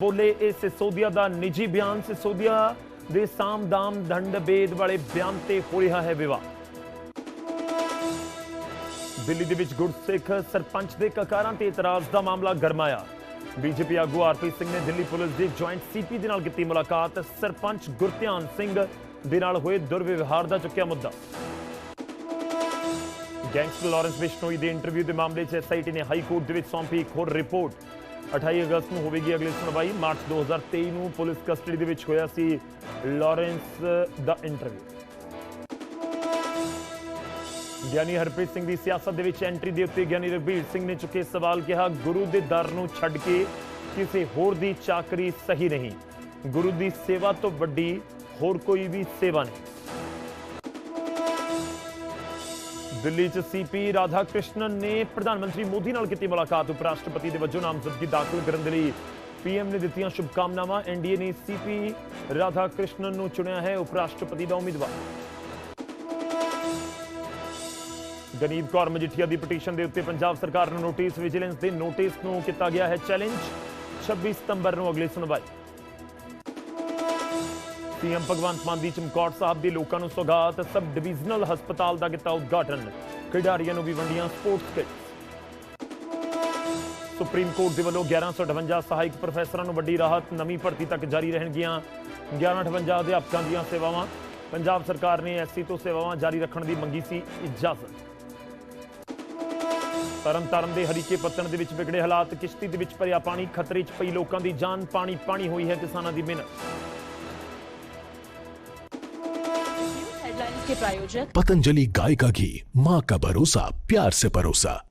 ਬੋਲੇ ਇਹ ਸਿਸੋਦੀਆ ਦਾ ਨਿੱਜੀ ਬਿਆਨ ਸਿਸੋਦੀਆ ਦੇ ਸਾਮਦਾਮ ਦੰਡ ਭੇਦ ਵਾਲੇ ਬਿਆਨ ਤੇ ਹੋ ਰਿਹਾ ਹੈ ਵਿਵਾਦ। ਦਿੱਲੀ ਦੇ ਵਿੱਚ ਗੁਰਸਿੱਖ ਸਰਪੰਚ ਦੇ ਕਕਾਰਾਂ ਤੇ ਇਤਰਾਜ਼ ਦਾ ਮਾਮਲਾ ਗਰਮਾਇਆ। ਬੀਜੇਪੀ ਆਗੂ ਆਰਪੀ ਸਿੰਘ ਨੇ ਦਿੱਲੀ ਪੁਲਿਸ ਦੇ ਜੁਆਇੰਟ ਸੀਪੀ ਦੇ ਨਾਲ ਕੀਤੀ ਮੁਲਾਕਾਤ। ਸਰਪੰਚ ਗੁਰਧਿਆਨ ਸਿੰਘ ਦੇ ਨਾਲ ਹੋਏ ਦੁਰਵਿਵਹਾਰ ਦਾ ਚੁੱਕਿਆ ਮੁੱਦਾ। ਗੈਂਗਸਟਰ ਲਾਰੈਂਸ ਬਿਸ਼ਨੋਈ ਦੇ ਇੰਟਰਵਿਊ ਦੇ ਮਾਮਲੇ 'ਚ ਐਸਆਈਟੀ ਨੇ ਹਾਈ ਕੋਰਟ ਦੇ ਵਿੱਚ ਸੌਂਪੀ ਇੱਕ ਹੋਰ ਰਿਪੋਰਟ। 28 ਅਗਸਤ ਨੂੰ ਹੋਵੇਗੀ ਅਗਲੀ ਸੁਣਵਾਈ। ਮਾਰਚ 2023 ਨੂੰ ਪੁਲਿਸ ਕਸਟਡੀ ਦੇ ਵਿੱਚ ਹੋਇਆ ਸੀ ਲਾਰੈਂਸ ਦਾ ਇੰਟਰਵਿਊ। ਗਿਆਨੀ ਹਰਪ੍ਰੀਤ ਸਿੰਘ ਦੀ ਸਿਆਸਤ ਦੇ ਵਿੱਚ ਐਂਟਰੀ ਦੇ ਉੱਤੇ ਗਿਆਨੀ ਰਘਬੀਰ ਸਿੰਘ ਨੇ ਚੁੱਕੇ ਸਵਾਲ ਕਿਹਾ, ਗੁਰੂ ਦੇ ਦਰ ਨੂੰ ਛੱਡ ਕੇ ਕਿਸੇ ਹੋਰ ਦੀ ਚਾਕਰੀ ਸਹੀ ਨਹੀਂ। ਗੁਰੂ ਦੀ ਸੇਵਾ ਤੋਂ ਵੱਡੀ ਹੋਰ ਕੋਈ ਵੀ ਸੇਵਾ ਨਹੀਂ। ਦਿੱਲੀ 'ਚ ਸੀਪੀ ਰਾਧਾ ਕ੍ਰਿਸ਼ਨਨ ਨੇ ਪ੍ਰਧਾਨ ਮੰਤਰੀ ਮੋਦੀ ਨਾਲ ਕੀਤੀ ਮੁਲਾਕਾਤ। ਉਪ ਰਾਸ਼ਟਰਪਤੀ ਦੇ ਵਜੋਂ ਨਾਮਜ਼ਦਗੀ ਦਾਖਲ ਕਰਨ ਦੇ ਲਈ ਪੀਐਮ ਨੇ ਦਿੱਤੀਆਂ ਸ਼ੁਭਕਾਮਨਾਵਾਂ। ਐਨਡੀਏ ਨੇ ਸੀਪੀ ਰਾਧਾ ਕ੍ਰਿਸ਼ਨਨ ਨੂੰ ਚੁਣਿਆ ਹੈ ਉਪ ਰਾਸ਼ਟਰਪਤੀ ਦਾ ਉਮੀਦਵਾਰ। ਗਨੀਬ ਕੌਰ ਮਜੀਠੀਆ ਦੀ ਪਟੀਸ਼ਨ ਦੇ ਉੱਤੇ ਪੰਜਾਬ ਸਰਕਾਰ ਨੂੰ ਨੋਟਿਸ ਵਿਜੀਲੈਂਸ ਦੇ ਨੋਟਿਸ ਨੂੰ ਕੀਤਾ ਗਿਆ ਹੈ ਚੈਲੰਜ। 26 ਸਤੰਬਰ ਨੂੰ ਅਗਲੀ ਸੁਣਵਾਈ। ਸੀਐਮ ਭਗਵੰਤ ਮਾਨ ਦੀ ਚਮਕੌਰ ਸਾਹਿਬ ਦੇ ਲੋਕਾਂ ਨੂੰ ਸੌਗਾਤ, ਸਬ ਡਿਵੀਜ਼ਨਲ ਹਸਪਤਾਲ ਦਾ ਕੀਤਾ ਉਦਘਾਟਨ। ਖਿਡਾਰੀਆਂ ਨੂੰ ਵੀ ਵੰਡੀਆਂ ਸਪੋਰਟਸ ਕਿਟਸ ਸੁਪਰੀਮ ਕੋਰਟ ਦੇ ਵੱਲੋਂ 1158 ਸਹਾਇਕ ਪ੍ਰੋਫੈਸਰਾਂ ਨੂੰ ਵੱਡੀ ਰਾਹਤ, ਨਵੀਂ ਭਰਤੀ ਤੱਕ ਜਾਰੀ ਰਹਿਣਗੀਆਂ। 1158 ਅਧਿਆਪਕਾਂ ਦੀਆਂ ਸੇਵਾਵਾਂ। ਪੰਜਾਬ ਸਰਕਾਰ ਨੇ ਐਸਸੀ ਤੋਂ ਸੇਵਾਵਾਂ ਜਾਰੀ ਰੱਖਣ ਦੀ ਮੰਗੀ ਸੀ ਇਜਾਜ਼ਤ। ਤਰਨਤਾਰਨ ਦੇ ਹਰੀਕੇ ਪੱਤਣ ਦੇ ਵਿੱਚ ਵਿਗੜੇ ਹਾਲਾਤ, ਕਿਸ਼ਤੀ ਦੇ ਵਿੱਚ ਭਰਿਆ ਪਾਣੀ, ਖਤਰੇ 'ਚ ਪਈ ਲੋਕਾਂ ਦੀ ਜਾਨ ਪਾਣੀ ਪਾਣੀ ਹੋਈ ਹੈ ਕਿਸਾਨਾਂ ਦੀ ਮਿਹਨਤ। हेडलाइंस के प्रायोजक पतंजलि गाय का घी माँ का भरोसा प्यार से परोसा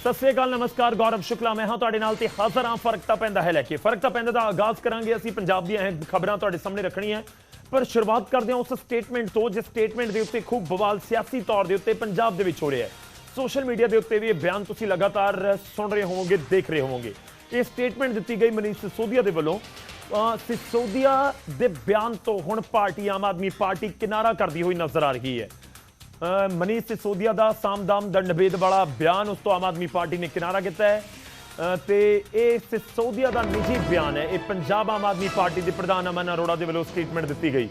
ਸਤਿ ਸ੍ਰੀ ਅਕਾਲ ਨਮਸਕਾਰ ਗੌਰਵ ਸ਼ੁਕਲਾ ਮੈਂ ਹਾਂ ਤੁਹਾਡੇ ਨਾਲ ਤੇ ਹਾਜ਼ਰ ਹਾਂ ਫਰਕ ਤਾਂ ਪੈਂਦਾ ਹੈ ਲੈ ਕੇ ਫਰਕ ਤਾਂ ਪੈਂਦਾ ਦਾ ਆਗਾਜ਼ ਕਰਾਂਗੇ ਅਸੀਂ ਪੰਜਾਬ ਦੀਆਂ ਅਹਿਮ ਖਬਰਾਂ ਤੁਹਾਡੇ ਸਾਹਮਣੇ ਰੱਖਣੀਆਂ ਪਰ ਸ਼ੁਰੂਆਤ ਕਰਦੇ ਹਾਂ ਉਸ ਸਟੇਟਮੈਂਟ ਤੋਂ ਜਿਸ ਸਟੇਟਮੈਂਟ ਦੇ ਉੱਤੇ ਖੂਬ ਬਵਾਲ ਸਿਆਸੀ ਤੌਰ ਦੇ ਉੱਤੇ ਪੰਜਾਬ ਦੇ ਵਿੱਚ ਹੋ ਰਿਹਾ ਹੈ ਸੋਸ਼ਲ ਮੀਡੀਆ ਦੇ ਉੱਤੇ ਵੀ ਇਹ ਬਿਆਨ ਤੁਸੀਂ ਲਗਾਤਾਰ ਸੁਣ ਰਹੇ ਹੋਵੋਗੇ, ਦੇਖ ਰਹੇ ਹੋਵੋਗੇ। ਇਹ ਸਟੇਟਮੈਂਟ ਦਿੱਤੀ ਗਈ ਮਨੀਸ਼ ਸਿਸੋਦੀਆ ਦੇ ਵੱਲੋਂ। ਸਿਸੋਦੀਆ ਦੇ ਬਿਆਨ ਤੋਂ ਹੁਣ ਪਾਰਟੀ, ਆਮ ਆਦਮੀ ਪਾਰਟੀ ਕਿਨਾਰਾ ਕਰਦੀ ਹੋਈ ਨਜ਼ਰ ਆ ਰਹੀ ਹੈ। ਮਨੀਸ਼ ਸਿਸੋਦੀਆ ਦਾ ਸਾਮਦਾਮ ਦੰਡਭੇਦ ਵਾਲਾ ਬਿਆਨ ਉਸ ਤੋਂ ਆਮ ਆਦਮੀ ਪਾਰਟੀ ਨੇ ਕਿਨਾਰਾ ਕੀਤਾ ਹੈ। ਅਹ ਤੇ ਇਹ ਸਿਸੋਦੀਆ ਦਾ ਨਿੱਜੀ ਬਿਆਨ ਹੈ। ਇਹ ਪੰਜਾਬ ਆਮ ਆਦਮੀ ਪਾਰਟੀ ਦੇ ਪ੍ਰਧਾਨ ਅਮਨ ਅਰੋੜਾ ਦੇ ਵੱਲੋਂ ਸਟੇਟਮੈਂਟ ਦਿੱਤੀ ਗਈ।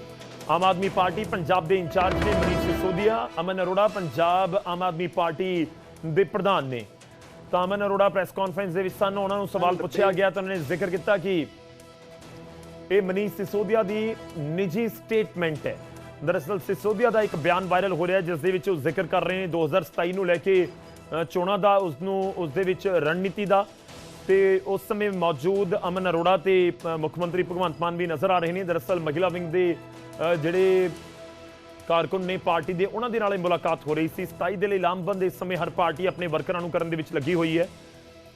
ਆਮ ਆਦਮੀ ਪਾਰਟੀ ਪੰਜਾਬ ਦੇ ਇੰਚਾਰਜ ਨੇ ਸਿਸੋਦੀਆ ਅਮਨ ਅਰੋੜਾ ਪੰਜਾਬ ਆਮ ਆਦਮੀ ਪਾਰਟੀ ਦੇ ਪ੍ਰਧਾਨ ਨੇ। ਤਾਂ ਅਮਨ ਅਰੋੜਾ ਪ੍ਰੈਸ ਕਾਨਫਰੰਸ ਦੇ ਵਿੱਚ ਸਨ ਉਹਨਾਂ ਨੂੰ ਸਵਾਲ ਪੁੱਛਿਆ ਗਿਆ ਤਾਂ ਉਹਨਾਂ ਨੇ ਜ਼ਿਕਰ ਕੀਤਾ ਕਿ ਇਹ ਮਨੀਸ਼ ਸਿਸੋਦੀਆ ਦੀ ਨਿੱਜੀ ਸਟੇਟਮੈਂਟ ਹੈ। ਦਰਅਸਲ ਸਿਸੋਦੀਆ ਦਾ ਇੱਕ ਬਿਆਨ ਵਾਇਰਲ ਹੋ ਰਿਹਾ ਜਿਸ ਦੇ ਵਿੱਚ ਉਹ ਜ਼ਿਕਰ ਕਰ ਰਹੇ ਨੇ। 2027 ਨੂੰ ਲੈ ਕੇ ਚੋਣਾਂ ਦਾ ਉਸ ਨੂੰ ਉਸ ਦੇ ਵਿੱਚ ਰਣਨੀਤੀ ਦਾ। ਤੇ ਉਸ ਸਮੇਂ ਮੌਜੂਦ ਅਮਨ ਅਰੋੜਾ ਤੇ ਮੁੱਖ ਮੰਤਰੀ ਭਗਵੰਤ ਮਾਨ ਵੀ ਨਜ਼ਰ ਆ ਰਹੇ ਨੇ। ਦਰਅਸਲ ਮਹਿਲਾ ਵਿੰਗ ਦੇ ਜਿਹੜੇ ਕਾਰਕੁਨ ਨੇ ਪਾਰਟੀ ਦੇ ਉਹਨਾਂ ਦੇ ਨਾਲ ਇਹ ਮੁਲਾਕਾਤ ਹੋ ਰਹੀ ਸੀ। 27 ਦੇ ਲਈ ਲਾਮਬੰਦ ਇਸ ਸਮੇਂ ਹਰ ਪਾਰਟੀ ਆਪਣੇ ਵਰਕਰਾਂ ਨੂੰ ਕਰਨ ਦੇ ਵਿੱਚ ਲੱਗੀ ਹੋਈ ਹੈ।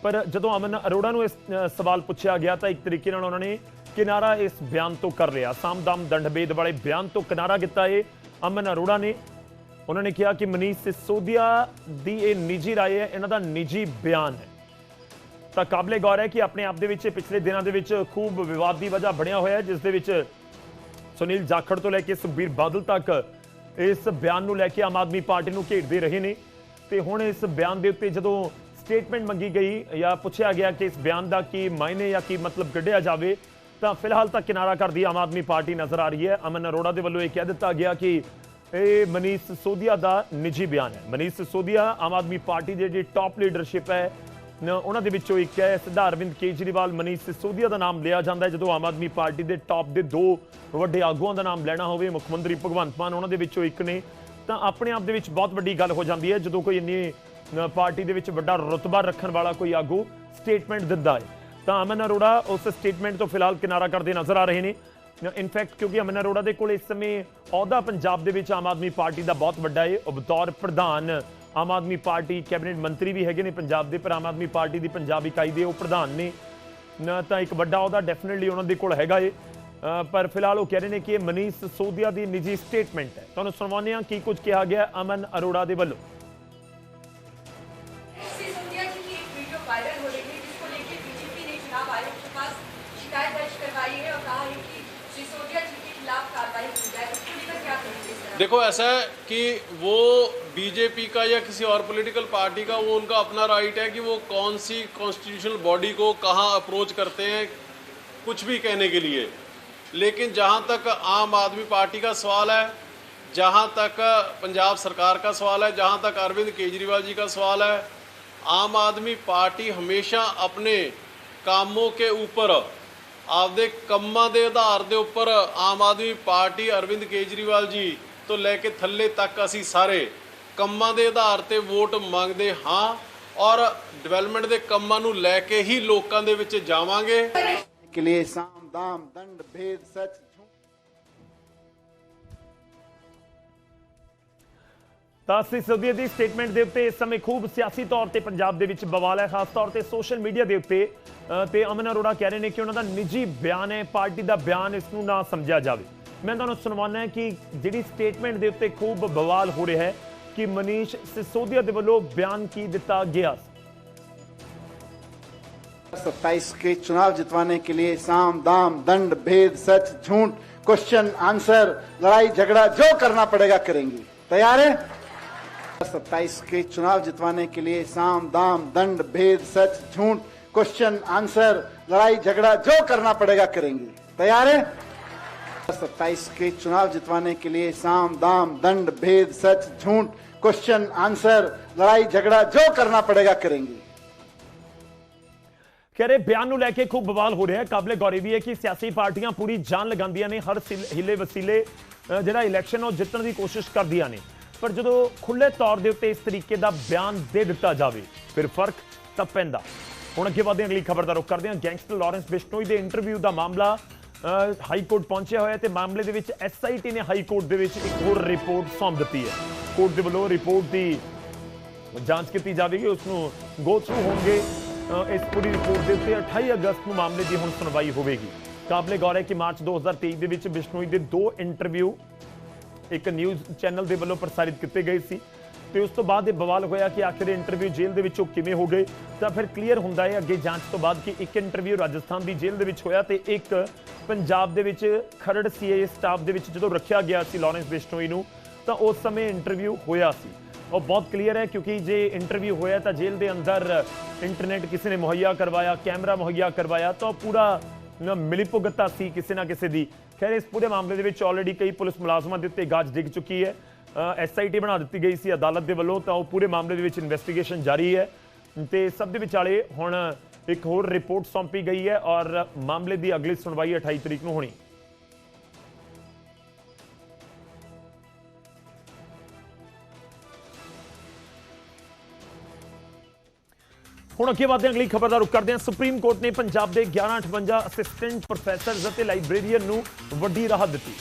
ਪਰ ਜਦੋਂ ਅਮਨ ਅਰੋੜਾ ਨੂੰ ਇਸ ਸਵਾਲ ਪੁੱਛਿਆ ਗਿਆ ਤਾਂ ਇੱਕ ਤਰੀਕੇ ਨਾਲ ਉਹਨਾਂ ਨੇ ਕਿਨਾਰਾ ਇਸ ਬਿਆਨ ਤੋਂ ਕਰ ਲਿਆ। ਸਾਮਦਾਮ ਦੰਡਭੇਦ ਵਾਲੇ ਬਿਆਨ ਤੋਂ ਕਿਨਾਰਾ ਕੀਤਾ ਇਹ ਅਮਨ ਅਰੋੜਾ ਨੇ। ਉਹਨਾਂ ਨੇ ਕਿਹਾ ਕਿ ਮਨੀਸ਼ ਸਿਸੋਦੀਆ ਦੀ ਇਹ ਨਿੱਜੀ ਰਾਏ ਹੈ, ਇਹਨਾਂ ਦਾ ਨਿੱਜੀ ਬਿਆਨ ਹੈ। ਤਾਂ ਕਾਬਲੇ ਗੌਰ ਹੈ ਕਿ ਆਪਣੇ ਆਪ ਦੇ ਵਿੱਚ ਇਹ ਪਿਛਲੇ ਦਿਨਾਂ ਦੇ ਵਿੱਚ ਖੂਬ ਵਿਵਾਦ ਦੀ ਵਜ੍ਹਾ ਬਣਿਆ ਹੋਇਆ ਜਿਸ ਦੇ ਵਿੱਚ ਸੁਨੀਲ ਜਾਖੜ ਤੋਂ ਲੈ ਕੇ ਸੁਖਬੀਰ ਬਾਦਲ ਤੱਕ ਇਸ ਬਿਆਨ ਨੂੰ ਲੈ ਕੇ ਆਮ ਆਦਮੀ ਪਾਰਟੀ ਨੂੰ ਘੇਰਦੇ ਰਹੇ ਨੇ। ਤੇ ਹੁਣ ਇਸ ਬਿਆਨ ਦੇ ਉੱਤੇ ਜਦੋਂ ਸਟੇਟਮੈਂਟ ਮੰਗੀ ਗਈ ਜਾਂ ਪੁੱਛਿਆ ਗਿਆ ਕਿ ਇਸ ਬਿਆਨ ਦਾ ਕੀ ਮਾਇਨੇ ਜਾਂ ਕੀ ਮਤਲਬ ਕੱਢਿਆ ਜਾਵੇ, ਤਾਂ ਫਿਲਹਾਲ ਤਾਂ ਕਿਨਾਰਾ ਕਰਦੀ ਆਮ ਆਦਮੀ ਪਾਰਟੀ ਨਜ਼ਰ ਆ ਰਹੀ ਹੈ। ਅਮਨ ਅਰੋੜਾ ਦੇ ਵੱਲੋਂ ਇਹ ਕਹਿ ਦਿੱਤਾ ਗਿਆ ਕਿ ਇਹ ਮਨੀਸ਼ ਸਿਸੋਦੀਆ ਦਾ ਨਿੱਜੀ ਬਿਆਨ ਹੈ। ਮਨੀਸ਼ ਸਿਸੋਦੀਆ ਆਮ ਆਦਮੀ ਪਾਰਟੀ ਦੇ ਜਿਹੜੀ ਟਾਪ ਲੀਡਰਸ਼ਿਪ ਹੈ ਉਹਨਾਂ ਦੇ ਵਿੱਚੋਂ ਇੱਕ ਹੈ ਸਿੱਧਾ ਅਰਵਿੰਦ ਕੇਜਰੀਵਾਲ, ਮਨੀਸ਼ ਸਿਸੋਦੀਆ ਦਾ ਨਾਮ ਲਿਆ ਜਾਂਦਾ ਹੈ। ਜਦੋਂ ਆਮ ਆਦਮੀ ਪਾਰਟੀ ਦੇ ਟਾਪ ਦੇ ਦੋ ਵੱਡੇ ਆਗੂਆਂ ਦਾ ਨਾਮ ਲੈਣਾ ਹੋਵੇ, ਮੁੱਖ ਮੰਤਰੀ ਭਗਵੰਤ ਮਾਨ, ਉਹਨਾਂ ਦੇ ਵਿੱਚੋਂ ਇੱਕ ਨੇ, ਤਾਂ ਆਪਣੇ ਆਪ ਦੇ ਵਿੱਚ ਬਹੁਤ ਵੱਡੀ ਗੱਲ ਹੋ ਜਾਂਦੀ ਹੈ। ਜਦੋਂ ਕੋਈ ਇੰਨੀ ਪਾਰਟੀ ਦੇ ਵਿੱਚ ਵੱਡਾ ਰੁਤਬਾ ਰੱਖਣ ਵਾਲਾ ਕੋਈ ਆਗੂ ਸਟੇਟਮੈਂਟ ਦਿੰਦਾ ਹੈ। ਤਾਂ ਅਮਨ ਅਰੋੜਾ ਉਸ ਸਟੇਟਮੈਂਟ ਤੋਂ ਫਿਲਹਾਲ ਕਿਨਾਰਾ ਕਰਦੇ ਨਜ਼ਰ ਆ ਰਹੇ ਨੇ। ਇਨਫੈਕਟ ਕਿਉਂਕਿ ਅਮਨ ਅਰੋੜਾ ਦੇ ਕੋਲ ਇਸ ਸਮੇਂ ਅਹੁਦਾ ਪੰਜਾਬ ਦੇ ਵਿੱਚ ਆਮ ਆਦਮੀ ਪਾਰਟੀ ਦਾ ਬਹੁਤ ਵੱਡਾ ਹੈ। ਉਹ ਬਤੌਰ ਪ੍ਰਧਾਨ ਆਮ ਆਦਮੀ ਪਾਰਟੀ ਕੈਬਨਿਟ ਮੰਤਰੀ ਵੀ ਹੈਗੇ ਨੇ ਪੰਜਾਬ ਦੇ, ਪਰ ਆਮ ਆਦਮੀ ਪਾਰਟੀ ਦੀ ਪੰਜਾਬ ਇਕਾਈ ਦੇ ਉਹ ਪ੍ਰਧਾਨ ਨੇ। ਨਾ ਤਾਂ ਇੱਕ ਵੱਡਾ ਅਹੁਦਾ ਡੈਫੀਨਿਟਲੀ ਉਹਨਾਂ ਦੇ ਕੋਲ ਹੈਗਾ ਏ। ਪਰ ਫਿਲਹਾਲ ਉਹ ਕਹਿ ਰਹੇ ਨੇ ਕਿ ਇਹ ਮਨੀਸ਼ ਸੋਦੀਆ ਦੀ ਨਿੱਜੀ ਸਟੇਟਮੈਂਟ ਹੈ। ਤੁਹਾਨੂੰ ਸੁਣਵਾਉਂਦੇ ਹਾਂ ਕੀ ਕੁਝ ਕਿਹਾ ਗਿਆ ਅਮਨ ਅਰੋੜਾ ਦੇ ਵੱਲੋਂ। देखो ऐसा है कि वो बीजेपी का या किसी और पॉलिटिकल पार्टी का वो उनका अपना राइट है कि वो कौन सी कॉन्स्टिट्यूशनल बॉडी को कहाँ अप्रोच करते हैं कुछ भी कहने के लिए लेकिन जहाँ तक आम आदमी पार्टी का सवाल है जहाँ तक पंजाब सरकार का सवाल है जहाँ तक अरविंद केजरीवाल जी का सवाल है आम आदमी पार्टी हमेशा अपने कामों के ऊपर ਆਪਦੇ ਕੰਮਾਂ ਦੇ ਆਧਾਰ ਦੇ ਉੱਪਰ ਆਮ ਆਦਮੀ ਪਾਰਟੀ ਅਰਵਿੰਦ ਕੇਜਰੀਵਾਲ ਜੀ ਤੋਂ ਲੈ ਕੇ ਥੱਲੇ ਤੱਕ ਅਸੀਂ ਸਾਰੇ ਕੰਮਾਂ ਦੇ ਆਧਾਰ ਤੇ ਵੋਟ ਮੰਗਦੇ ਹਾਂ ਔਰ ਡਿਵੈਲਪਮੈਂਟ ਦੇ ਕੰਮਾਂ ਨੂੰ ਲੈ ਕੇ ਹੀ ਲੋਕਾਂ ਦੇ ਵਿੱਚ ਜਾਵਾਂਗੇ। ਕਿਲੇ ਸਾਮ ਦਾਮ ਦੰਡ ਭੇਦ ਸੱਚ ਤਾਂ ਸਿਸੋਦੀਆ ਦੀ ਸਟੇਟਮੈਂਟ ਦੇ ਉੱਤੇ ਇਸ ਸਮੇਂ ਖੂਬ ਸਿਆਸੀ ਤੌਰ ਤੇ ਪੰਜਾਬ ਦੇ ਵਿੱਚ ਬਵਾਲ ਹੈ ਖਾਸ ਤੌਰ ਤੇ ਸੋਸ਼ਲ ਮੀਡੀਆ ਦੇ ਉੱਤੇ ਤੇ ਅਮਨ ਅਰੋੜਾ ਕਹਿ ਰਹੇ ਨੇ ਕਿ ਉਹਨਾਂ ਦਾ ਨਿੱਜੀ ਬਿਆਨ ਹੈ ਪਾਰਟੀ ਦਾ ਬਿਆਨ ਇਸ ਨੂੰ ਨਾ ਸਮਝਿਆ ਜਾਵੇ। ਮੈਂ ਤੁਹਾਨੂੰ ਸੁਣਵਾਉਣਾ ਹੈ ਕਿ ਜਿਹੜੀ ਸਟੇਟਮੈਂਟ ਦੇ ਉੱਤੇ ਖੂਬ ਬਵਾਲ ਹੋ ਰਿਹਾ ਹੈ ਕਿ ਮਨੀਸ਼ ਸਿਸੋਦੀਆ ਦੇ ਵੱਲੋਂ ਬਿਆਨ ਕੀ ਦਿੱਤਾ ਗਿਆ ਸੀ सत्ताईस के चुनाव जितवाने के लिए साम दाम दंड भेद सच झूठ क्वेश्चन आंसर लड़ाई झगड़ा जो करना पड़ेगा करेंगे तैयार है सत्ताईस के चुनाव जितवाने के लिए साम दाम दंड भेद सच झूठ क्वेश्चन आंसर लड़ाई झगड़ा जो करना पड़ेगा करेंगे तैयार है सत्ताईस के चुनाव जितवाने के लिए साम दाम दंड भेद सच झूठ क्वेश्चन आंसर लड़ाई झगड़ा जो करना पड़ेगा करेंगे ਕਹਿ ਰਹੇ ਬਿਆਨ ਨੂੰ ਲੈ ਕੇ ਖੂਬ ਬਵਾਲ ਹੋ ਰਿਹਾ ਹੈ ਕਾਬਲੇ ਗੌਰ ਇਹ ਵੀ ਹੈ ਕਿ ਸਿਆਸੀ ਪਾਰਟੀਆਂ ਪੂਰੀ ਜਾਨ ਲਗਾਉਂਦੀਆਂ ਨੇ ਹਰ ਸਿਲ- ਹਿੱਲੇ ਵਸੀਲੇ ਅ, ਜਿਹੜਾ ਇਲੈਕਸ਼ਨ ਉਹ ਜਿੱਤਣ ਦੀ ਕੋਸ਼ਿਸ਼ ਕਰਦੀਆਂ ਨੇ ਪਰ ਜਦੋਂ ਖੁੱਲੇ ਤੌਰ ਦੇ ਉੱਤੇ ਇਸ ਤਰੀਕੇ ਦਾ ਬਿਆਨ ਦੇ ਦਿੱਤਾ ਜਾਵੇ ਫਿਰ ਫਰਕ ਤਾਂ ਪੈਂਦਾ ਹੁਣ ਅੱਗੇ ਵਧਦੇ ਹਾਂ ਅਗਲੀ ਖਬਰ ਦਾ ਰੁਖ ਕਰਦੇ ਹਾਂ ਗੈਂਗਸਟਰ ਲਾਰੈਂਸ ਬਿਸ਼ਨੋਈ ਦੇ ਇੰਟਰਵਿਊ ਦਾ ਮਾਮਲਾ ਅ, ਹਾਈ ਕੋਰਟ ਪਹੁੰਚਿਆ ਹੋਇਆ ਹੈ ਤੇ ਮਾਮਲੇ ਦੇ ਵਿੱਚ ਐਸਆਈਟੀ ਨੇ ਹਾਈ ਕੋਰਟ ਦੇ ਵਿੱਚ ਇੱਕ ਹੋਰ ਰਿਪੋਰਟ ਸੌਂਪ ਦਿੱਤੀ ਹੈ। ਕੋਰਟ ਦੇ ਵੱਲੋਂ ਰਿਪੋਰਟ ਦੀ ਜਾਂਚ ਕੀਤੀ ਜਾਵੇਗੀ ਉਸ ਨੂੰ ਗੋ ਥਰੂ ਹੋਣਗੇ ਇਸ ਪੂਰੀ ਰਿਪੋਰਟ ਦੇ ਉੱਤੇ 28 ਅਗਸਤ ਨੂੰ ਮਾਮਲੇ ਦੀ ਹੁਣ ਸੁਣਵਾਈ ਹੋਵੇਗੀ। ਕਾਬਲੇ ਗੌਰ ਹੈ ਕਿ ਮਾਰਚ 2023 ਦੇ ਵਿੱਚ ਬਿਸ਼ਨੋਈ ਦੇ ਦੋ ਇੰਟਰਵਿਊ ਇੱਕ ਨਿਊਜ਼ ਚੈਨਲ ਦੇ ਵੱਲੋਂ ਪ੍ਰਸਾਰਿਤ ਕੀਤੇ ਗਏ ਸੀ। ਤੇ ਉਸ ਤੋਂ ਬਾਅਦ ਇਹ ਬਵਾਲ ਹੋਇਆ ਕਿ ਆਖਿਰ ਇੰਟਰਵਿਊ ਜੇਲ੍ਹ ਦੇ ਵਿੱਚੋਂ ਕਿਵੇਂ ਹੋ ਗਏ? ਤਾਂ ਫਿਰ ਕਲੀਅਰ ਹੁੰਦਾ ਹੈ ਅੱਗੇ ਜਾਂਚ ਤੋਂ ਬਾਅਦ ਕਿ ਇੱਕ ਇੰਟਰਵਿਊ ਰਾਜਸਥਾਨ ਦੀ ਜੇਲ੍ਹ ਦੇ ਵਿੱਚ ਹੋਇਆ ਤੇ ਇੱਕ ਪੰਜਾਬ ਦੇ ਵਿੱਚ ਖਰੜ ਸੀਏ ਸਟਾਫ ਦੇ ਵਿੱਚ ਜਦੋਂ ਰੱਖਿਆ ਗਿਆ ਸੀ ਲਾਰੈਂਸ ਬਿਸ਼ਨੋਈ ਨੂੰ, ਤਾਂ ਉਸ ਸਮੇਂ ਇੰਟਰਵਿਊ ਹੋਇਆ ਸੀ। ਉਹ ਬਹੁਤ ਕਲੀਅਰ ਹੈ ਕਿਉਂਕਿ ਜੇ ਇੰਟਰਵਿਊ ਹੋਇਆ ਤਾਂ ਜੇਲ੍ਹ ਦੇ ਅੰਦਰ ਇੰਟਰਨੈਟ ਕਿਸੇ ਨੇ ਮੁਹੱਈਆ ਕਰਵਾਇਆ ਕੈਮਰਾ ਮੁਹੱਈਆ ਕਰਵਾਇਆ, ਤਾਂ ਉਹ ਪੂਰਾ ਨਾ ਮਿਲੀਭੁਗਤਾ ਸੀ ਕਿਸੇ ਨਾ ਕਿਸੇ ਦੀ। ਖੈਰ, ਇਸ ਪੂਰੇ ਮਾਮਲੇ ਦੇ ਵਿੱਚ ਆਲਰੇਡੀ ਕਈ ਪੁਲਿਸ ਮੁਲਾਜ਼ਮਾਂ ਦੇ ਉੱਤੇ ਗਾਜ ਡਿੱਗ ਚੁੱਕੀ ਹੈ। ਐਸਆਈਟੀ ਬਣਾ ਦਿੱਤੀ ਗਈ ਸੀ ਅਦਾਲਤ ਦੇ ਵੱਲੋਂ, ਤਾਂ ਉਹ ਪੂਰੇ ਮਾਮਲੇ ਦੇ ਵਿੱਚ ਇਨਵੈਸਟੀਗੇਸ਼ਨ ਜਾਰੀ ਹੈ। ਤੇ ਸਭ ਦੇ ਵਿਚਾਲੇ ਹੁਣ ਇੱਕ ਹੋਰ ਰਿਪੋਰਟ ਸੌਂਪੀ ਗਈ ਹੈ ਔਰ ਮਾਮਲੇ ਦੀ ਅਗਲੀ ਸੁਣਵਾਈ 28 ਤਰੀਕ ਨੂੰ ਹੋਣੀ। ਹੁਣ ਅੱਗੇ ਵਧਦੇ ਹਾਂ, ਅਗਲੀ ਖਬਰ ਦਾ ਰੁਖ ਕਰਦੇ ਹਾਂ। ਸੁਪਰੀਮ ਕੋਰਟ ਨੇ ਪੰਜਾਬ ਦੇ 1158 ਅਸਿਸਟੈਂਟ ਪ੍ਰੋਫੈਸਰਜ਼ ਅਤੇ ਲਾਇਬ੍ਰੇਰੀਅਨ ਨੂੰ ਵੱਡੀ ਰਾਹਤ ਦਿੱਤੀ।